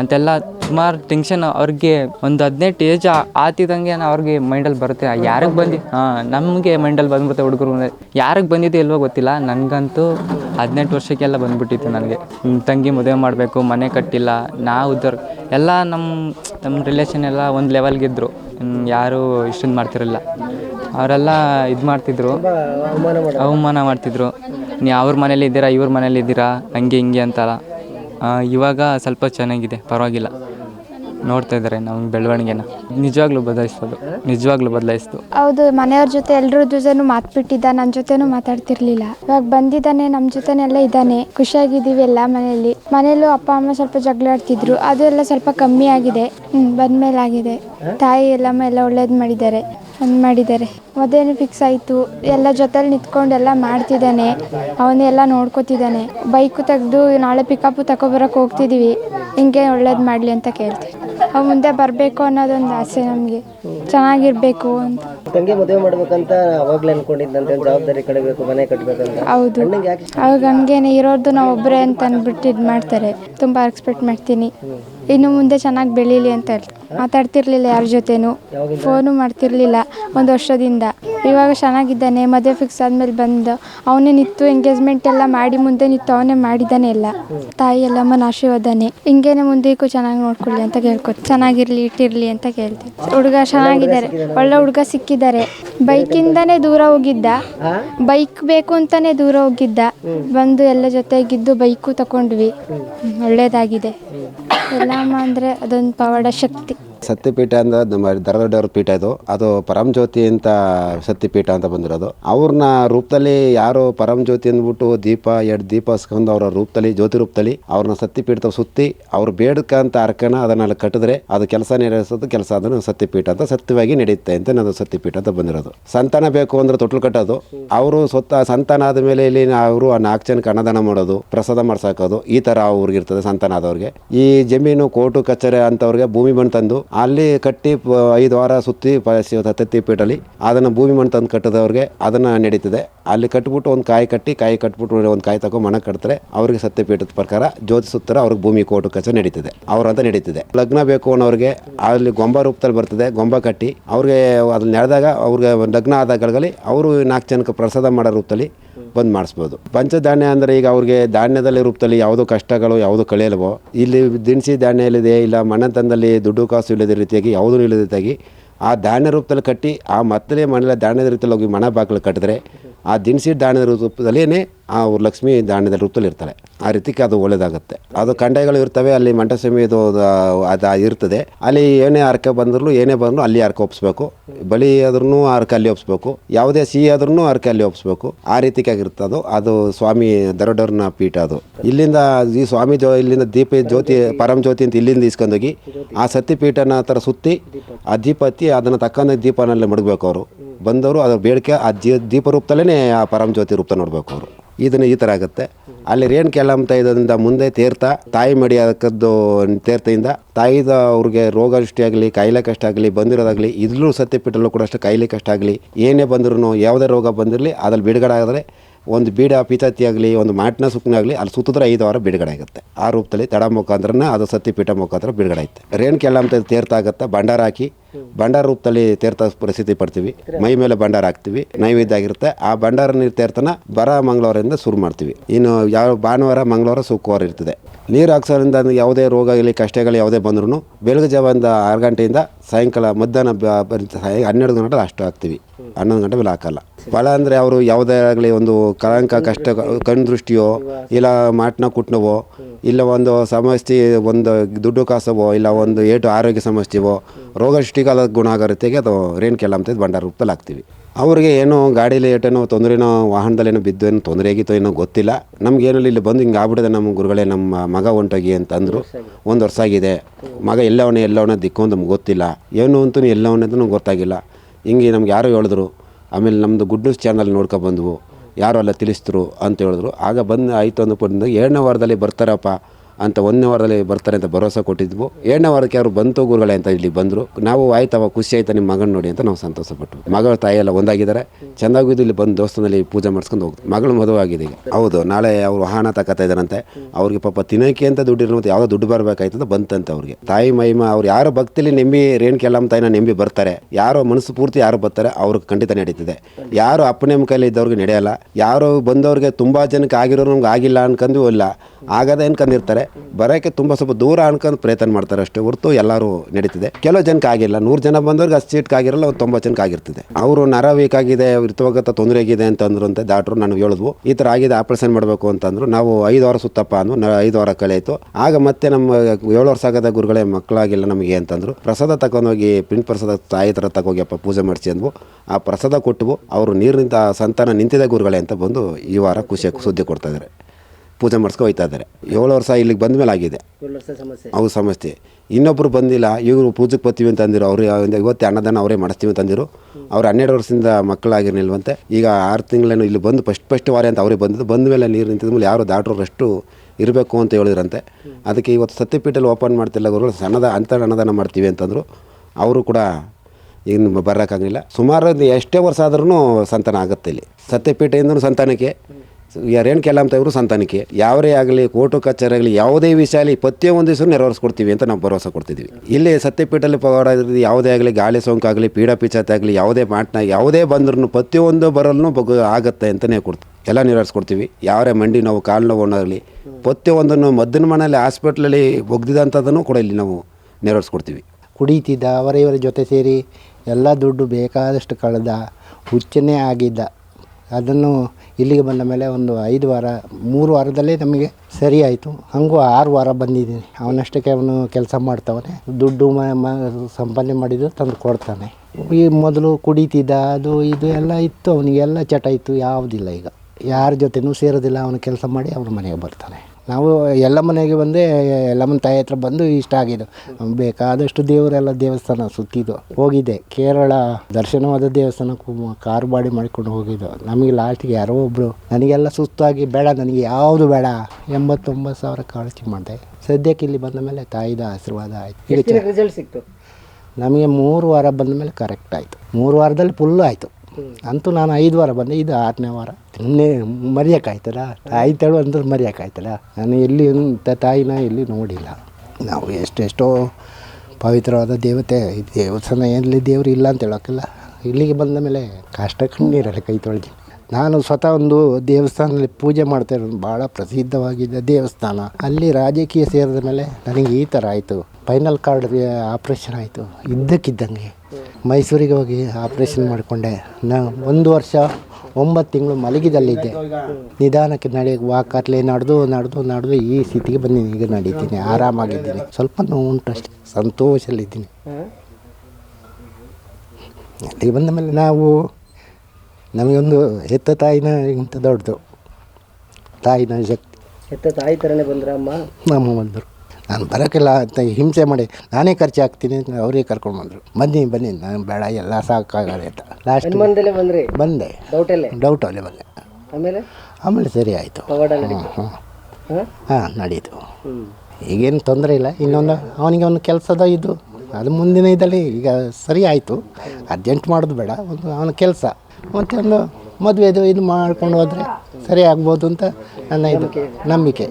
ಅಂತೆಲ್ಲ ಸುಮಾರು ಟೆನ್ಷನ್ ಅವ್ರಿಗೆ ಒಂದು ಹದಿನೆಂಟು ಏಜ್ ಆತಿದಂಗೆ ಅವ್ರಿಗೆ ಮೈಂಡಲ್ಲಿ ಬರುತ್ತೆ. ಯಾರಿಗೆ ಬಂದು ಹಾಂ, ನಮಗೆ ಮೈಂಡಲ್ಲಿ ಬಂದ್ಬಿಡುತ್ತೆ ಹುಡುಗರು ಯಾರಿಗೆ ಬಂದಿದೆ ಇಲ್ವೋ ಗೊತ್ತಿಲ್ಲ. ನನಗಂತೂ ಹದಿನೆಂಟು ವರ್ಷಕ್ಕೆಲ್ಲ ಬಂದ್ಬಿಟ್ಟಿತ್ತು ನನಗೆ. ತಂಗಿ ಮದುವೆ ಮಾಡಬೇಕು, ಮನೆ ಕಟ್ಟಿಲ್ಲ ನಾವು ಉದ್ದಾರ ಎಲ್ಲ ನಮ್ಮ ನಮ್ಮ ರಿಲೇಷನ್ ಎಲ್ಲ ಒಂದು ಲೆವೆಲ್ಗಿದ್ರು ಯಾರೂ ಇಷ್ಟೊಂದು ಮಾಡ್ತಿರಲಿಲ್ಲ. ಅವರೆಲ್ಲ ಇದು ಮಾಡ್ತಿದ್ರು. ಅವಮಾನ ಮಾಡ ಅವಮಾನ ಮಾಡ್ತಿದ್ರು. ನೀವು ಅವ್ರ ಮನೇಲಿ ಇದ್ದೀರಾ, ಇವ್ರ ಮನೇಲಿ ಇದ್ದೀರಾ, ಹಂಗೆ ಹಿಂಗೆ ಅಂತಲ್ಲ ಇವಾಗ ಸ್ವಲ್ಪ ಚೆನ್ನಾಗಿದೆ, ಪರವಾಗಿಲ್ಲ. ನೋಡ್ತಾ ಇದ್ದಾರೆ ನಮ್ಮ ಬೆಳವಣಿಗೆನ. ನಿಜವಾಗ್ಲೂ ಬದಲಾಯಿಸ್ಬೋದು. ನಿಜವಾಗ್ಲೂ ಬದಲಾಯಿಸ್ತು. ಹೌದು, ಮನೆಯವ್ರ ಜೊತೆ ಎಲ್ಲರೂ ಜೊತೆನೂ ಮಾತ್ಬಿಟ್ಟಿದ್ದ ನನ್ನ ಜೊತೆನೂ ಮಾತಾಡ್ತಿರ್ಲಿಲ್ಲ. ಇವಾಗ ಬಂದಿದ್ದಾನೆ ನಮ್ಮ ಜೊತೆನೆಲ್ಲ ಇದ್ದಾನೆ. ಖುಷಿಯಾಗಿದ್ದೀವಿ ಎಲ್ಲ ಮನೆಯಲ್ಲಿ. ಮನೆಯಲ್ಲೂ ಅಪ್ಪ, ಅಮ್ಮ ಸ್ವಲ್ಪ ಜಗಳ ಆಡ್ತಿದ್ರು. ಅದೆಲ್ಲ ಸ್ವಲ್ಪ ಕಮ್ಮಿ ಆಗಿದೆ. ಬಂದ್ಮೇಲೆ ಆಗಿದೆ ತಾಯಿ ಎಲ್ಲಮ್ಮ ಎಲ್ಲ ಒಳ್ಳೇದು ಮಾಡಿದ್ದಾರೆ. ಹಂಗೆ ಮಾಡಿದ್ದಾರೆ ಮದುವೆನೂ ಫಿಕ್ಸ್ ಆಯಿತು. ಎಲ್ಲ ಜೊತೆಲಿ ನಿಂತ್ಕೊಂಡು ಎಲ್ಲ ಮಾಡ್ತಿದ್ದಾನೆ. ಅವನೇ ಎಲ್ಲ ನೋಡ್ಕೋತಿದ್ದಾನೆ. ಬೈಕು ತೆಗೆದು ನಾಳೆ ಪಿಕಪ್ಪು ತಗೊಬರಕ್ಕೆ ಹೋಗ್ತಿದ್ದೀವಿ ಹಿಂಗೆ ಒಳ್ಳೇದು ಮಾಡಲಿ ಅಂತ ಕೇಳ್ತೀವಿ ಅವ್ ಮುಂದೆ ಬರಬೇಕು ಅನ್ನೋದೊಂದು ಆಸೆ ನಮಗೆ. ಚೆನ್ನಾಗಿರ್ಬೇಕು ಅಂತ. ತಂಗಿ ಮದುವೆ ಮಾಡ್ಬೇಕಂತ ಅವಾಗಲೇ ಅನ್ಕೊಂಡಿದ್ದಂತೆ. ಜವಾಬ್ದಾರಿ ಕಡಿಬೇಕು ಮನೆ ಹೌದು. ಅವಾಗ ಹಂಗೇನೆ ಇರೋದು ನಾವು ಒಬ್ಬರೇ ಅಂತ ಅಂದ್ಬಿಟ್ಟು ಇದು ಮಾಡ್ತಾರೆ. ತುಂಬ ಎಕ್ಸ್ಪೆಕ್ಟ್ ಮಾಡ್ತೀನಿ. ಇನ್ನು ಮುಂದೆ ಚೆನ್ನಾಗಿ ಬೆಳೀಲಿ ಅಂತ ಹೇಳಿ. ಮಾತಾಡ್ತಿರ್ಲಿಲ್ಲ ಯಾರ ಜೊತೆನೂ. ಫೋನು ಮಾಡ್ತಿರ್ಲಿಲ್ಲ ಒಂದು ವರ್ಷದಿಂದ. ಇವಾಗ ಚೆನ್ನಾಗಿದ್ದಾನೆ ಮದುವೆ ಫಿಕ್ಸ್ ಆದ್ಮೇಲೆ ಬಂದು ಅವನೇ ನಿಂತು ಎಂಗೇಜ್ಮೆಂಟ್ ಎಲ್ಲ ಮಾಡಿ ಮುಂದೆ ನಿಂತು ಅವನೇ ಮಾಡಿದ್ದಾನೆ ಎಲ್ಲ. ತಾಯಿ ಎಲ್ಲಮ್ಮನ ಆಶೀರ್ವಾದನೆ. ಹಿಂಗೇನೆ ಮುಂದೆಕ್ಕೂ ಚೆನ್ನಾಗಿ ನೋಡ್ಕೊಳ್ಳಿ ಅಂತ ಕೇಳ್ಕೊತ ಚೆನ್ನಾಗಿರ್ಲಿ ಇಟ್ಟಿರ್ಲಿ ಅಂತ ಕೇಳ್ತೀನಿ ಹುಡುಗ ಚೆನ್ನಾಗಿದ್ದಾರೆ. ಒಳ್ಳೆ ಹುಡುಗ ಸಿಕ್ಕಿದ್ದಾರೆ. ಬೈಕಿಂದನೇ ದೂರ ಹೋಗಿದ್ದ. ಬೈಕ್ ಬೇಕು ಅಂತಾನೆ ದೂರ ಹೋಗಿದ್ದ. ಬಂದು ಎಲ್ಲ ಜೊತೆಗಿದ್ದು ಬೈಕು ತಗೊಂಡ್ವಿ ಒಳ್ಳೇದಾಗಿದೆ. ಒಳ್ಳೇದಾಗಿದೆ ಎಲ್ಲಮ್ಮ ಅಂದರೆ ಅದೊಂದು ಪವಾಡ ಶಕ್ತಿ. ಸತ್ಯಪೀಠ ಅಂದ್ರೆ ನಮ್ಮ ದರದೊಡ್ಡವ್ರ ಪೀಠ ಇದು. ಅದು ಪರಂಜ್ಯೋತಿ ಅಂತ ಸತ್ಯಪೀಠ ಅಂತ ಬಂದಿರೋದು. ಅವ್ರನ್ನ ರೂಪದಲ್ಲಿ ಯಾರು ಪರಂಜ್ಯೋತಿ ಅಂದ್ಬಿಟ್ಟು ದೀಪ ಎರಡು ದೀಪ ಹಸ್ಕೊಂಡು ಅವರ ರೂಪದಲ್ಲಿ, ಜ್ಯೋತಿ ರೂಪದಲ್ಲಿ ಅವ್ರನ್ನ ಸತ್ಯಪೀಠದ ಸುತ್ತಿ ಅವ್ರು ಬೇಡಕಂತ ಅರ್ಕನ ಅದನ್ನೆಲ್ಲ ಕಟ್ಟಿದ್ರೆ ಅದು ಕೆಲಸ ನೆರವೇರಿಸೋದು ಕೆಲಸ ಅದನ್ನು ಸತ್ಯಪೀಠ ಅಂತ ಸತ್ಯವಾಗಿ ನಡೆಯುತ್ತೆ ಅಂತ ನಾನು ಸತ್ಯಪೀಠ ಅಂತ ಬಂದಿರೋದು. ಸಂತಾನ ಬೇಕು ಅಂದ್ರೆ ತೊಟ್ಲು ಕಟ್ಟೋದು. ಅವರು ಸ್ವತಃ ಸಂತಾನ ಆದ ಮೇಲೆ ಇಲ್ಲಿ ಅವರು ಆ ನಾಲ್ಕು ಜನಕ್ಕೆ ಅನ್ನದಾನ ಮಾಡೋದು, ಪ್ರಸಾದ ಮಾಡ್ಸಾಕೋದು. ಈ ಥರ ಅವ್ರಿಗೆ ಇರ್ತದೆ ಸಂತಾನ ಆದವ್ರಿಗೆ. ಈ ಜಮೀನು ಕೋರ್ಟು ಕಚೇರಿ ಅಂತವ್ರಿಗೆ ಭೂಮಿ ಬಂದು ತಂದು ಅಲ್ಲಿ ಕಟ್ಟಿ ಪ- ಐದು ವಾರ ಸುತ್ತಿ ಪ- ಪೀಠಲ್ಲಿ ಅದನ್ನು ಭೂಮಿ ಮಣ್ಣು ತಂದು ಕಟ್ಟಿದವ್ರಿಗೆ ಅದನ್ನು ನಡೀತದೆ. ಅಲ್ಲಿ ಕಟ್ಬಿಟ್ಟು ಒಂದು ಕಾಯಿ ಕಟ್ಟಿ, ಕಾಯಿ ಕಟ್ಬಿಟ್ಟು ಒಂದು ಕಾಯಿ ತಗೊಂಡು ಮನೆ ಕಟ್ತಾರೆ. ಅವ್ರಿಗೆ ಸತ್ಯಪೀಠದ ಪ್ರಕಾರ ಜ್ಯೋತಿ ಸುತ್ತರ ಅವ್ರಿಗೆ ಭೂಮಿ ಕೋಟು ಕಸ ನಡೀತದೆ. ಅವ್ರಂತ ನಡೀತದೆ. ಲಗ್ನ ಬೇಕು ಅನ್ನೋರಿಗೆ ಅಲ್ಲಿ ಗೊಂಬ ರೂಪದಲ್ಲಿ ಬರ್ತದೆ, ಗೊಂಬ ಕಟ್ಟಿ. ಅವ್ರಿಗೆ ಅದನ್ನ ನಡೆದಾಗ ಅವ್ರಿಗೆ ಲಗ್ನ ಆದಾಗಲಿ ಅವರು ನಾಲ್ಕು ಜನಕ್ಕೆ ಪ್ರಸಾದ ಮಾಡೋ ರೂಪದಲ್ಲಿ ಬಂದು ಮಾಡಿಸ್ಬೋದು. ಪಂಚಧಾನ್ಯ ಅಂದರೆ ಈಗ ಅವ್ರಿಗೆ ಧಾನ್ಯದಲ್ಲಿ ರೂಪದಲ್ಲಿ ಯಾವುದು ಕಷ್ಟಗಳು, ಯಾವುದು ಕಳೆಯಲ್ವೋ, ಇಲ್ಲಿ ದಿನಸಿ ಧಾನ್ಯ ಇಲ್ಲಿದೆ, ಇಲ್ಲ ಮಣ್ಣತನದಲ್ಲಿ ದುಡ್ಡು ಕಾಸು ಇಲ್ಲದ ರೀತಿಯಾಗಿ ಯಾವುದೂ ಇಲ್ಲದ ರೀತಿಯಾಗಿ ಆ ಧಾನ್ಯ ರೂಪದಲ್ಲಿ ಕಟ್ಟಿ, ಆ ಮತ್ತಲೇ ಮನೆಯ ಧಾನ್ಯದ ರೀತಿಯಲ್ಲಿ ಹೋಗಿ ಮಣ ಬಾಗಿಲು ಕಟ್ಟಿದ್ರೆ, ಆ ದಿನಸಿ ಧಾನ್ಯದ ರೂಪದಲ್ಲೇ ಆ ಲಕ್ಷ್ಮಿ ಧಾನ್ಯದ ರೂಪದಲ್ಲಿ ಇರ್ತಾಳೆ. ಆ ರೀತಿಗೆ ಅದು ಒಳ್ಳೇದಾಗುತ್ತೆ. ಅದು ಕಂಡೆಗಳು ಇರ್ತವೆ, ಅಲ್ಲಿ ಮಂಟಸ್ವಾಮಿ ಇದು, ಅದು ಇರ್ತದೆ. ಅಲ್ಲಿ ಏನೇ ಅರ್ಕೆ ಬಂದ್ರು ಏನೇ ಬಂದ್ರು ಅಲ್ಲಿ ಅರ್ಕೆ ಒಪ್ಪಿಸ್ಬೇಕು ಬಲಿ ಆದ್ರೂ ಅರ್ಕೆ ಅಲ್ಲಿ ಒಪ್ಪಿಸ್ಬೇಕು ಯಾವುದೇ ಸಿಹಿ ಆದ್ರೂ ಅರ್ಕೆ ಅಲ್ಲಿ ಒಪ್ಪಿಸ್ಬೇಕು ಆ ರೀತಿಯಾಗಿರ್ತದೆ ಅದು. ಅದು ಸ್ವಾಮಿ ದರೋಡರ್ನ ಪೀಠ ಅದು. ಇಲ್ಲಿಂದ ಈ ಸ್ವಾಮಿ ಜೋ, ಇಲ್ಲಿಂದ ದೀಪ ಜ್ಯೋತಿ, ಪರಮ ಜ್ಯೋತಿ ಅಂತ ಇಲ್ಲಿಂದ ಇಸ್ಕೊಂಡೋಗಿ ಆ ಸತ್ಯಪೀಠನ ಆ ಥರ ಸುತ್ತಿ, ಆ ದೀಪ ಹತ್ತಿ ಅದನ್ನು ತಕ್ಕಂಥ ದೀಪನಲ್ಲಿ ಮಡಗಬೇಕು ಅವರು. ಬಂದವರು ಅದು ಬೇಡಿಕೆ, ಆ ದೀಪ ರೂಪದಲ್ಲೇ ಆ ಪರಂ ಜ್ಯೋತಿ ರೂಪ ನೋಡಬೇಕು ಅವರು. ಇದನ್ನು ಈ ಥರ ಆಗುತ್ತೆ. ಅಲ್ಲಿ ರೇಣುಕೆ ಅಂತ ಇರೋದ್ರಿಂದ ಮುಂದೆ ತೀರ್ಥ, ತಾಯಿ ಮಡಿ ಹಾಕದ್ದು ತೀರ್ಥದಿಂದ ತಾಯಿದ ಅವ್ರಿಗೆ ರೋಗ ಆಗಲಿ, ಕಾಯಿಲೆ ಕಷ್ಟ ಆಗಲಿ, ಬಂದಿರೋದಾಗಲಿ ಇದ್ರೂ ಸತ್ಯಪೀಠಲ್ಲೂ ಕೂಡ ಅಷ್ಟೇ ಕಾಯಿಲೆ ಕಷ್ಟ ಆಗಲಿ, ಏನೇ ಬಂದ್ರೂ ಯಾವುದೇ ರೋಗ ಬಂದಿರಲಿ, ಅದ್ರಲ್ಲಿ ಬಿಡುಗಡೆ ಆದರೆ ಒಂದು ಬೀಡ ಪಿತಾತಿ ಆಗಲಿ, ಒಂದು ಮಾಟಿನ ಸುಕ್ಕನೇ ಆಗಲಿ, ಅಲ್ಲಿ ಸುತ್ತಿದ್ರೆ ಐದು ವಾರ ಬಿಡುಗಡೆ ಆಗುತ್ತೆ. ಆ ರೂಪದಲ್ಲಿ ತಡ ಮುಖಾಂತರನ ಅದು ಸತ್ಯಪೀಠ ಮುಖಾಂತರ ಬಿಡುಗಡೆ ಆಯ್ತು. ರೇಣುಕೆ ಅಂತ ತೀರ್ಥ ಆಗುತ್ತೆ, ಭಂಡಾರ ಹಾಕಿ ಭಂಡಾರ ರೂಪದಲ್ಲಿ ತೇರ್ತ ಪರಿಸ್ಥಿತಿ ಪಡ್ತೀವಿ. ಮೈ ಮೇಲೆ ಭಂಡಾರ ಹಾಕ್ತೀವಿ. ನೈವೇದ್ಯ ಆಗಿರುತ್ತೆ. ಆ ಭಂಡಾರ ನೀರು ತೇರ್ತನ ಬರ ಮಂಗಳವಾರದಿಂದ ಶುರು ಮಾಡ್ತೀವಿ. ಇನ್ನು ಯಾವ ಭಾನುವಾರ, ಮಂಗಳವಾರ, ಶುಕ್ರವಾರ ಇರ್ತದೆ. ನೀರು ಹಾಕ್ಸೋದ್ರಿಂದ ಯಾವುದೇ ರೋಗ ಆಗಲಿ, ಕಷ್ಟಗಳು ಯಾವುದೇ ಬಂದ್ರೂ ಬೆಳಗ್ಗೆ ಜಾವದಿಂದ ಆರು ಗಂಟೆಯಿಂದ ಸಾಯಂಕಾಲ ಮಧ್ಯಾಹ್ನ ಹನ್ನೆರಡು ಗಂಟೆ ಅಷ್ಟು ಹಾಕ್ತೀವಿ. ಹನ್ನೊಂದು ಗಂಟೆ ಮೇಲೆ ಹಾಕಲ್ಲ. ಫಲ ಅಂದರೆ ಅವರು ಯಾವುದೇ ಆಗಲಿ ಒಂದು ಕಳಂಕ, ಕಷ್ಟ, ಕಣ್ಣು ದೃಷ್ಟಿಯೋ, ಇಲ್ಲ ಮಾಟ್ನ ಕುಟ್ನವೋ, ಇಲ್ಲ ಒಂದು ಸಮಸ್ಯೆ ಒಂದು ದುಡ್ಡು ಕಾಸವೋ, ಇಲ್ಲ ಒಂದು ಏಟು ಆರೋಗ್ಯ ಸಮಸ್ಯೆವೋ, ರೋಗ ಸೃಷ್ಟಿಗಾಲ ಗುಣ ಆಗೋ ರೀತಿಗೆ ಅದು ರೇಣುಕೆಲ್ಲ ಅಂತ ಭಂಡಾರ ರೂಪದಲ್ಲಿ ಹಾಕ್ತೀವಿ. ಅವ್ರಿಗೆ ಏನೋ ಗಾಡೀಲಿ ಏಟೇನೋ ತೊಂದರೆನೋ, ವಾಹನದಲ್ಲೇನೋ ಬಿದ್ದು ಏನೋ ತೊಂದರೆ ಆಗಿತ್ತೋ ಏನೋ ಗೊತ್ತಿಲ್ಲ. ನಮ್ಗೇನೋ ಇಲ್ಲಿ ಬಂದು ಹಿಂಗೆ ಆಗ್ಬಿಟ್ಟಿದೆ ನಮ್ಮ ಗುರುಗಳೇ, ನಮ್ಮ ಮಗ ಹೊಂಟೋಗಿ ಅಂತಂದರು, ಒಂದು ವರ್ಷ ಆಗಿದೆ. ಮಗ ಎಲ್ಲವನೇ ಎಲ್ಲವನ್ನ ದಿಕ್ಕು ನಮ್ಗೆ ಗೊತ್ತಿಲ್ಲ. ಏನು ಅಂತೂ ಎಲ್ಲವನ್ನೇ ಗೊತ್ತಾಗಿಲ್ಲ. ಹಿಂಗೆ ನಮ್ಗೆ ಯಾರೋ ಹೇಳಿದ್ರು ಆಮೇಲೆ ನಮ್ಮದು ಗುಡ್ ನ್ಯೂಸ್ ಚಾನಲ್ ಬಂದ್ವು. ಯಾರು ಅಲ್ಲ ತಿಳಿಸಿದ್ರು ಅಂತ ಹೇಳಿದ್ರು. ಆಗ ಬಂದು ಆಯಿತು ಅಂದ್ಕೊಂಡು ಎರಡನೇ ವಾರದಲ್ಲಿ ಬರ್ತಾರಪ್ಪ. ಅಂತ ಒಂದನೇ ವಾರದಲ್ಲಿ ಬರ್ತಾರೆ ಅಂತ ಭರವಸೆ ಕೊಟ್ಟಿದ್ವು. ಎರಡನೇ ವಾರಕ್ಕೆ ಅವರು ಬಂತು, ಗುರುಗಳೇ ಅಂತ ಇಲ್ಲಿ ಬಂದರು. ನಾವು ಆಯ್ತವ, ಖುಷಿ ಆಯ್ತಾ ನಿಮ್ಮ ಮಗನ ನೋಡಿ ಅಂತ ನಾವು ಸಂತೋಷಪಟ್ಟು ಮಗಳ ತಾಯಿ ಎಲ್ಲ ಒಂದಾಗಿದ್ದಾರೆ. ಚೆಂದಾಗಿದ್ದು ಇಲ್ಲಿ ಬಂದು ದೇವಸ್ಥಾನದಲ್ಲಿ ಪೂಜೆ ಮಾಡಿಸ್ಕೊಂಡು ಹೋಗ್ತಾರೆ. ಮಗಳು ಮದುವೆ ಆಗಿದೆ ಈಗ. ಹೌದು, ನಾಳೆ ಅವರು ವಾಹನ ತಗೋತಾ ಇದ್ದಾರಂತೆ. ಅವ್ರಿಗೆ ಪಾಪ ತಿನ್ನೋಕೆ ಅಂತ ದುಡ್ಡು ಇರೋ ಯಾವುದೋ ದುಡ್ಡು ಬರಬೇಕಾಯ್ತದ ಬಂತಂತೆ ಅವ್ರಿಗೆ. ತಾಯಿ ಮಹಿಮ, ಅವ್ರು ಯಾರೋ ಭಕ್ತಿಲಿ ನೆಂಬಿ ರೇಣುಕೆಲ್ಲಮ್ಮ ತಾಯಿನ ನೆಂಬಿ ಬರ್ತಾರೆ. ಯಾರೋ ಮನಸ್ಸು ಪೂರ್ತಿ ಯಾರು ಬರ್ತಾರೆ, ಅವ್ರಿಗೆ ಖಂಡಿತ ನಡೀತಿದೆ. ಯಾರು ಅಪ್ಪನೇ ಕೈಲಿ ಇದ್ದವ್ರಿಗೆ ನಡೆಯಲ್ಲ. ಯಾರು ಬಂದವ್ರಿಗೆ ತುಂಬ ಜನಕ್ಕೆ ಆಗಿರೋರು ನಮ್ಗೆ ಆಗಿಲ್ಲ ಅನ್ಕಂದು ಇಲ್ಲ. ಆಗದೆ ಅನ್ಕೊಂಡಿರ್ತಾರೆ ಬರೋಕ್ಕೆ ತುಂಬ ಸ್ವಲ್ಪ ದೂರ ಅನ್ಕೊಂಡು ಪ್ರಯತ್ನ ಮಾಡ್ತಾರೆ ಅಷ್ಟೇ ಹೊರತು ಎಲ್ಲರೂ ನಡೀತಿದೆ. ಕೆಲವು ಜನಕ್ಕೆ ಆಗಿಲ್ಲ. ನೂರು ಜನ ಬಂದವ್ರಿಗೆ ಅಷ್ಟು ಸೀಟ್ ಆಗಿರಲ್ಲ, ಒಂದು ತೊಂಬತ್ತು ಜನಕ್ಕೆ ಆಗಿರ್ತದೆ. ಅವರು ನರ ವೀಕ್ ಆಗಿದೆ ತೊಂದರೆ ಆಗಿದೆ ಅಂತಂದ್ರು ಅಂತ ಡಾಕ್ಟ್ರು ನನಗೆ ಹೇಳಿದ್ವು. ಈ ಥರ ಆಗಿದೆ, ಆಪರೇಷನ್ ಮಾಡಬೇಕು ಅಂತಂದ್ರು. ನಾವು ಐದು ವಾರ ಸುತ್ತಪ್ಪ ಅಂದ್ರು ನ- ಐದು ವಾರ ಕಳೆಯಿತು ಆಗ ಮತ್ತೆ ನಮ್ಮ ಏಳು ವರ್ಷ ಆಗದ ಗುರುಗಳೇ ಮಕ್ಕಳಾಗಿಲ್ಲ ನಮಗೆ ಅಂತಂದ್ರು. ಪ್ರಸಾದ ತಗೊಂಡೋಗಿ ಪ್ರಿಂಟ್ ಪ್ರಸಾದ ತಾಯಿ ಥರ ತಗೋಗಿಯಪ್ಪ, ಪೂಜೆ ಮಾಡಿಸಿ ಅಂದ್ವು. ಆ ಪ್ರಸಾದ ಕೊಟ್ಟವು. ಅವರು ನೀರಿನಿಂದ ಸಂತಾನ ನಿಂತಿದೆ ಗುರುಗಳೇ ಅಂತ ಬಂದು ಈ ವಾರ ಖುಷಿಯಾಗಿ ಸುದ್ದಿ ಕೊಡ್ತಾ ಇದ್ದಾರೆ. ಪೂಜೆ ಮಾಡಿಸ್ಕೊ ಇದ್ದಾರೆ. ಏಳು ವರ್ಷ ಇಲ್ಲಿಗೆ ಬಂದ ಮೇಲೆ ಆಗಿದೆ. ಅವ್ರ ಸಮಸ್ಯೆ. ಅವು ಸಮಸ್ಯೆ. ಇನ್ನೊಬ್ಬರು ಬಂದಿಲ್ಲ ಇವರು ಪೂಜೆಗೆ ಬರ್ತೀವಿ ಅಂತ ಅಂದಿರು ಅವ್ರು ಇವತ್ತು ಅನ್ನದಾನ ಅವರೇ ಮಾಡಿಸ್ತೀವಿ ಅಂತ ಅಂದಿರು. ಅವ್ರು ಹನ್ನೆರಡು ವರ್ಷದಿಂದ ಮಕ್ಕಳಾಗಿರ್ಲಿಲ್ವಂತೆ. ಈಗ ಆರು ತಿಂಗಳೇನು ಇಲ್ಲಿ ಬಂದು ಫಸ್ಟ್ ಫಸ್ಟ್ ವಾರ ಅಂತ ಅವರೇ ಬಂದಿದ್ದು. ಬಂದ ಮೇಲೆ ನೀರು ನಿಂತಿದ ಮೇಲೆ ಯಾರು ದಾಟ್ರಷ್ಟು ಇರಬೇಕು ಅಂತ ಹೇಳಿದ್ರಂತೆ. ಅದಕ್ಕೆ ಇವತ್ತು ಸತ್ಯಪೀಠಲ್ಲಿ ಓಪನ್ ಮಾಡ್ತಿಲ್ಲ ಗುರುಗಳು ಸಣ್ಣದ ಅಂತ ಅನ್ನದಾನ ಮಾಡ್ತೀವಿ ಅಂತಂದರು. ಅವರು ಕೂಡ ಇನ್ನು ಬರೋಕ್ಕಾಗಲಿಲ್ಲ ಸುಮಾರು ಎಷ್ಟೇ ವರ್ಷ ಆದ್ರೂ ಸಂತಾನ ಆಗುತ್ತೆ ಇಲ್ಲಿ. ಸತ್ಯಪೀಠೆಯಿಂದನೂ ಸಂತಾನಕ್ಕೆ. ರೇಣುಕೆ ಅಂತ ಇವರು ಸಂತಾನಕ್ಕೆ. ಯಾವರೇ ಆಗಲಿ, ಕೋರ್ಟು ಕಚೇರಿ ಆಗಲಿ ಯಾವುದೇ ವಿಷಯ ಆಗಲಿ ಪ್ರತಿಯೊಂದು ದಿವಸ ನೆರವೇರಿಸ್ಕೊಡ್ತೀವಿ ಅಂತ ನಾವು ಭರವಸೆ ಕೊಡ್ತಿದ್ವಿ. ಇಲ್ಲಿ ಸತ್ಯಪೀಠದಲ್ಲಿ ಪವಾಡ ಯಾವುದೇ ಆಗಲಿ, ಗಾಳಿ ಸೋಂಕಾಗಲಿ ಪೀಡಾ ಪಿಚಾತೆ ಆಗಲಿ ಯಾವುದೇ ಮಾಟ್ನ ಯಾವುದೇ ಬಂದ್ರೂ ಪ್ರತಿಯೊಂದು ಬರಲ್ನು ಬಗ್ ಆಗುತ್ತೆ ಅಂತಲೇ ಕೊಡ್ತೀವಿ. ಎಲ್ಲ ನೆರವೇರಿಸ್ಕೊಡ್ತೀವಿ. ಯಾರೇ ಮಂಡಿ ನೋವು, ಕಾಲು ನೋವು ಆಗಲಿ ಪ್ರತಿಯೊಂದನ್ನು ಮದ್ದಿನ ಮನೆಯಲ್ಲಿ ಹಾಸ್ಪಿಟ್ಲಲ್ಲಿ ಒಗ್ದಿದಂಥದ್ದನ್ನು ಕೂಡ ಇಲ್ಲಿ ನಾವು ನೆರವೇರಿಸ್ಕೊಡ್ತೀವಿ. ಕುಡಿತಿದ್ದ, ಅವರ ಇವರ ಜೊತೆ ಸೇರಿ ಎಲ್ಲ ದುಡ್ಡು ಬೇಕಾದಷ್ಟು ಕಳೆದ ಹುಚ್ಚನೇ ಆಗಿದ್ದ, ಅದನ್ನು ಇಲ್ಲಿಗೆ ಬಂದ ಮೇಲೆ ಒಂದು ಐದು ವಾರ, ಮೂರು ವಾರದಲ್ಲೇ ನಮಗೆ ಸರಿ ಆಯಿತು. ಹಾಗೂ ಆರು ವಾರ ಬಂದಿದ್ದೀನಿ. ಅವನಷ್ಟಕ್ಕೆ ಅವನು ಕೆಲಸ ಮಾಡ್ತಾವನೆ. ದುಡ್ಡು ಮ ಸಂಪಾದನೆ ಮಾಡಿದ್ದು ತಂದು ಕೊಡ್ತಾನೆ. ಈ ಮೊದಲು ಕುಡಿತಿದ್ದ, ಅದು ಇದು ಎಲ್ಲ ಇತ್ತು. ಅವನಿಗೆಲ್ಲ ಚಟ ಇತ್ತು, ಯಾವುದಿಲ್ಲ ಈಗ. ಯಾರ ಜೊತೆನೂ ಸೇರೋದಿಲ್ಲ. ಅವನು ಕೆಲಸ ಮಾಡಿ ಅವನ ಮನೆಗೆ ಬರ್ತಾನೆ. ನಾವು ಎಲ್ಲ ಮನೆಗೆ ಬಂದೇ ಎಲ್ಲಮ್ಮನ ತಾಯಿ ಹತ್ರ ಬಂದು ಇಷ್ಟ ಆಗಿದ್ದು. ಬೇಕಾದಷ್ಟು ದೇವರೆಲ್ಲ ದೇವಸ್ಥಾನ ಸುತ್ತಿದ್ದು. ಹೋಗಿದ್ದೆ. ಕೇರಳ ದರ್ಶನವಾದ ದೇವಸ್ಥಾನಕ್ಕೂ ಕಾರು ಬಾಡಿ ಮಾಡಿಕೊಂಡು ಹೋಗಿದ್ದು. ನಮಗೆ ಲಾಸ್ಟಿಗೆ ಯಾರೋ ಒಬ್ಬರು ನನಗೆಲ್ಲ ಸುಸ್ತಾಗಿ ಬೇಡ ನನಗೆ ಯಾವುದು ಬೇಡ ಎಂಬತ್ತೊಂಬತ್ತು ಸಾವಿರ ಖರ್ಚು ಮಾಡಿದೆ. ಸದ್ಯಕ್ಕೆ ಇಲ್ಲಿ ಬಂದ ಮೇಲೆ ತಾಯಿದ ಆಶೀರ್ವಾದ ಆಯಿತು. ಈಗ ರಿಸಲ್ಟ್ ಸಿಕ್ತು? ನಮಗೆ ಮೂರು ವಾರ ಬಂದ ಮೇಲೆ ಕರೆಕ್ಟ್ ಆಯಿತು. ಮೂರು ವಾರದಲ್ಲಿ ಫುಲ್ಲು ಆಯಿತು. ಅಂತೂ ನಾನು ಐದು ವಾರ ಬಂದೆ, ಇದು ಆರನೇ ವಾರ. ಇನ್ನೇ ಮರೆಯೋಕ್ಕಾಯ್ತಲ್ಲ ತಾಯಿ ತಳು ಅಂದ್ರೆ ಮರೆಯೋಕ್ಕಾಯ್ತಲ್ಲ ನಾನು ಎಲ್ಲಿ ತಾಯಿನ ಎಲ್ಲಿ ನೋಡಿಲ್ಲ. ನಾವು ಎಷ್ಟೆಷ್ಟೋ ಪವಿತ್ರವಾದ ದೇವತೆ ದೇವಸ್ಥಾನ ಎಲ್ಲಿ ದೇವರು ಇಲ್ಲ ಅಂತ ಹೇಳೋಕ್ಕಿಲ್ಲ. ಇಲ್ಲಿಗೆ ಬಂದ ಮೇಲೆ ಕಷ್ಟ ಕಣ್ಣೀರಲ್ಲ ಕೈ ತೊಳೆದು. ನಾನು ಸ್ವತಃ ಒಂದು ದೇವಸ್ಥಾನದಲ್ಲಿ ಪೂಜೆ ಮಾಡ್ತಾ ಇರೋದು. ಭಾಳ ಪ್ರಸಿದ್ಧವಾಗಿದ್ದ ದೇವಸ್ಥಾನ. ಅಲ್ಲಿ ರಾಜಕೀಯ ಸೇರಿದ ಮೇಲೆ ನನಗೆ ಈ ಥರ ಆಯಿತು. ಫೈನಲ್ ಕಾರ್ಡ್ ಆಪ್ರೇಷನ್ ಆಯಿತು. ಇದ್ದಕ್ಕಿದ್ದಂಗೆ ಮೈಸೂರಿಗೆ ಹೋಗಿ ಆಪ್ರೇಷನ್ ಮಾಡಿಕೊಂಡೆ. ನಾ ಒಂದು ವರ್ಷ ಒಂಬತ್ತು ತಿಂಗಳು ಮಲಗಿದಲ್ಲಿದ್ದೆ. ನಿಧಾನಕ್ಕೆ ನಡಿ ವಾಕರ್ಲಿ ನಡೆದು ನಡೆದು ನಡೆದು ಈ ಸ್ಥಿತಿಗೆ ಬಂದಿನಿ ಈಗ ನಡೀತೀನಿ ಆರಾಮಾಗಿದ್ದೀನಿ. ಸ್ವಲ್ಪ ನೋವು ಉಂಟು ಅಷ್ಟೇ ಸಂತೋಷಲ್ಲಿದ್ದೀನಿ ಅಲ್ಲಿಗೆ ಬಂದ ಮೇಲೆ ನಾವು ನಮಗೊಂದು ಹೆತ್ತ ತಾಯಿನ ಇಂಥ ದೊಡ್ಡದು. ತಾಯಿನ ಶಕ್ತಿ. ಹೆತ್ತ ತಾಯಿ ಥರನೇ ಬಂದ್ರ ಅಮ್ಮ? ನಮ್ಮ ಬಂದರು ನಾನು ಬರೋಕ್ಕಿಲ್ಲ ಅಂತ ಹಿಂಸೆ ಮಾಡಿ ನಾನೇ ಖರ್ಚು ಹಾಕ್ತೀನಿ ಅಂತ ಅವರೇ ಕರ್ಕೊಂಡು ಬಂದರು. ಬನ್ನಿ ಬನ್ನಿ ನಾನು ಬೇಡ ಎಲ್ಲ ಸಾಕಾಗಲ್ಲ ಅಂತ. ಲಾಸ್ಟ್ ಅನುಮಾನದಲ್ಲೇ ಬಂದ್ರಿ? ಬಂದೆ. ಡೌಟಲ್ಲೇ ಡೌಟ್ ಅಲ್ಲಿ ಬಂದೆ. ಆಮೇಲೆ? ಆಮೇಲೆ ಸರಿ ಆಯಿತು. ಹಾಂ? ಹಾಂ ನಡೀತು. ಈಗೇನು ತೊಂದರೆ ಇಲ್ಲ. ಇನ್ನೊಂದು ಅವನಿಗೆ ಒಂದು ಕೆಲಸದ ಇದು. ಅದು ಮುಂದಿನ ಇದರಲ್ಲಿ ಈಗ ಸರಿ ಆಯಿತು. ಅರ್ಜೆಂಟ್ ಮಾಡೋದು ಬೇಡ. ಒಂದು ಅವನ ಕೆಲಸ. ಮತ್ತು ಒಂದು ಮದುವೆದು ಇದು ಮಾಡ್ಕೊಂಡು ಹೋದರೆ ಸರಿ ಆಗ್ಬೋದು ಅಂತ ನನ್ನ ಇದು. ನಂಬಿಕೆ.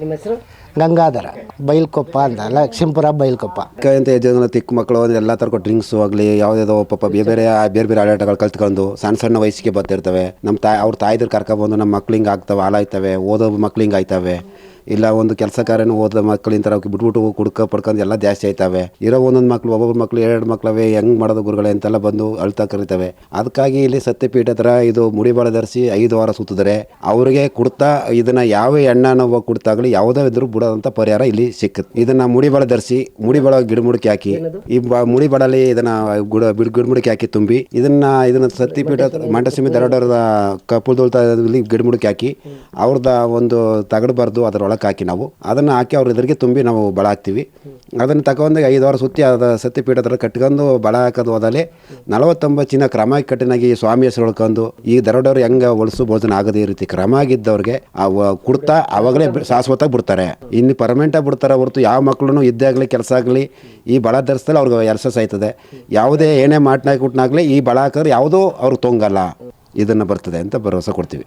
ನಿಮ್ಮ ಹೆಸರು? ಗಂಗಾಧರ, ಬೈಲ್ಕೊಪ್ಪ ಅಂತ ಲಕ್ಷ್ಮೀಪುರ ಬೈಲ್ಕೊಪ್ಪ. ಅಂತ ಜನ ಚಿಕ್ಕ ಮಕ್ಕಳು ಎಲ್ಲ ಥರ ಡ್ರಿಂಕ್ಸ್, ಆಗಲಿ ಯಾವುದೋ ಪಾಪ ಬೇರೆ ಬೇರೆ ಬೇರೆ ಬೇರೆ ಆಡಾಟಗಳು ಕಲ್ತ್ಕೊಂಡು ಸಣ್ಣ ಸಣ್ಣ ವಯಸ್ಸಿಗೆ ಬರ್ತಿರ್ತವೆ. ನಮ್ಮ ತಾಯಿ, ಅವ್ರ ತಾಯಿದ್ರು ಕರ್ಕೊಬಂದು ನಮ್ಮ ಮಕ್ಳು ಹಿಂಗೆ ಆಗ್ತವೆ ಓದೋ ಮಕ್ಳು ಆಯ್ತವೆ. ಇಲ್ಲ ಒಂದು ಕೆಲಸ ಕಾರ್ಯನೂ ಓದೋ ಮಕ್ಕಳಿಂದ ಇಂಥರ ಬಿಟ್ಬಿಟ್ಟು ಕುಡ್ಕ ಪಡ್ಕೊಂಡು ಎಲ್ಲ ಜಾಸ್ತಿ ಆಯ್ತವೆ. ಇರೋ ಒಂದೊಂದು ಮಕ್ಕಳು ಒಬ್ಬೊಬ್ಬರು ಮಕ್ಕಳು ಎರಡು ಮಕ್ಕಳವೇ ಹೆಂಗ್ ಮಾಡೋದು ಗುರುಗಳೇ ಅಂತೆಲ್ಲ ಬಂದು ಅಳ್ತಾ ಕರಿತವೆ. ಅದಕ್ಕಾಗಿ ಇಲ್ಲಿ ಸತ್ಯಪೀಠ ಹತ್ರ ಇದು ಮುಡಿಬಾಳ ಧರಿಸಿ ಐದು ವಾರ ಸುತ್ತಿದ್ರೆ ಅವರಿಗೆ ಕುಡ್ತಾ ಇದನ್ನ ಯಾವ ಎಣ್ಣನ ಕುಡ್ತಾಗಲಿ ಯಾವುದೇ ಇದ್ರೂ ಬಿಡೋದಂತ ಪರಿಹಾರ ಇಲ್ಲಿ ಸಿಕ್ಕುತ್ತೆ ಇದನ್ನ ಮುಡಿಬಾಳ ಧರಿಸಿ, ಮುಡಿಬಾಳ ಗಿಡಮುಡಿಕೆ ಹಾಕಿ, ಈ ಮುಡಿಬಾಳಲ್ಲಿ ಇದನ್ನ ಗುಡ ಬಿಡ್ ಗಿಡಮುಡಿಕೆ ಹಾಕಿ ತುಂಬಿ, ಇದನ್ನ ಇದನ್ನ ಸತ್ಯಪೀಠ ದರೋಡರದ ಕಪ್ಪುಲ್ದೊಳ್ತಾ ಇಲ್ಲಿ ಗಿಡಮುಡಿಕೆ ಹಾಕಿ, ಅವ್ರದ ಒಂದು ತಗಡಬಾರ್ದು ಬರೆದು ಅದರೊಳಗೆ ಹಾಕಿ ನಾವು. ಅದನ್ನು ಹಾಕಿ ಅವ್ರ ಎದುರಿಗೆ ತುಂಬಿ ನಾವು ಬಳ ಹಾಕ್ತೀವಿ. ಅದನ್ನು ತಗೊಂಡು ಐದು ವಾರ ಸುತ್ತಿ ಅದ ಸತ್ಯಪೀಠ ಹತ್ರ ಕಟ್ಕೊಂಡು ಬಳ ಹಾಕೋದು ಹೋದಲ್ಲಿ ನಲವತ್ತೊಂಬತ್ತು ಚಿನ್ನ ಕ್ರಮ ಕಟ್ಟಿನಾಗಿ ಸ್ವಾಮಿ ಹೆಸರು ಉಳ್ಕೊಂಡು ಈ ದರೋಡವ್ರು ಹೆಂಗೆ ಒಳಸು ಭೋಜನ ಆಗದೆ ಈ ರೀತಿ ಕ್ರಮ ಆಗಿದ್ದವ್ರಿಗೆ ಅವ ಕುಡ್ತಾ ಅವಾಗಲೇ ಶಾಶ್ವತವಾಗಿ ಬಿಡ್ತಾರೆ. ಇನ್ನು ಪರ್ಮನೆಂಟಾಗಿ ಬಿಡ್ತಾರೆ ಹೊರತು ಯಾವ ಮಕ್ಕಳು ಆಗಲಿ ಕೆಲಸ ಆಗಲಿ ಈ ಬಳ ಧರಿಸ್ದಲ್ಲಿ ಅವ್ರಿಗೆ ಎಲ್ಸಸ್ ಆಯ್ತದೆ. ಯಾವುದೇ ಏನೇ ಮಾಟ್ನಾಗಿ ಕುಟ್ನಾಗಲಿ ಈ ಬಳ ಹಾಕಿದ್ರೆ ಯಾವುದೂ ಅವ್ರಿಗೆ ತೊಂಗಲ್ಲ. ಇದನ್ನು ಬರ್ತದೆ ಅಂತ ಭರವಸೆ ಕೊಡ್ತೀವಿ.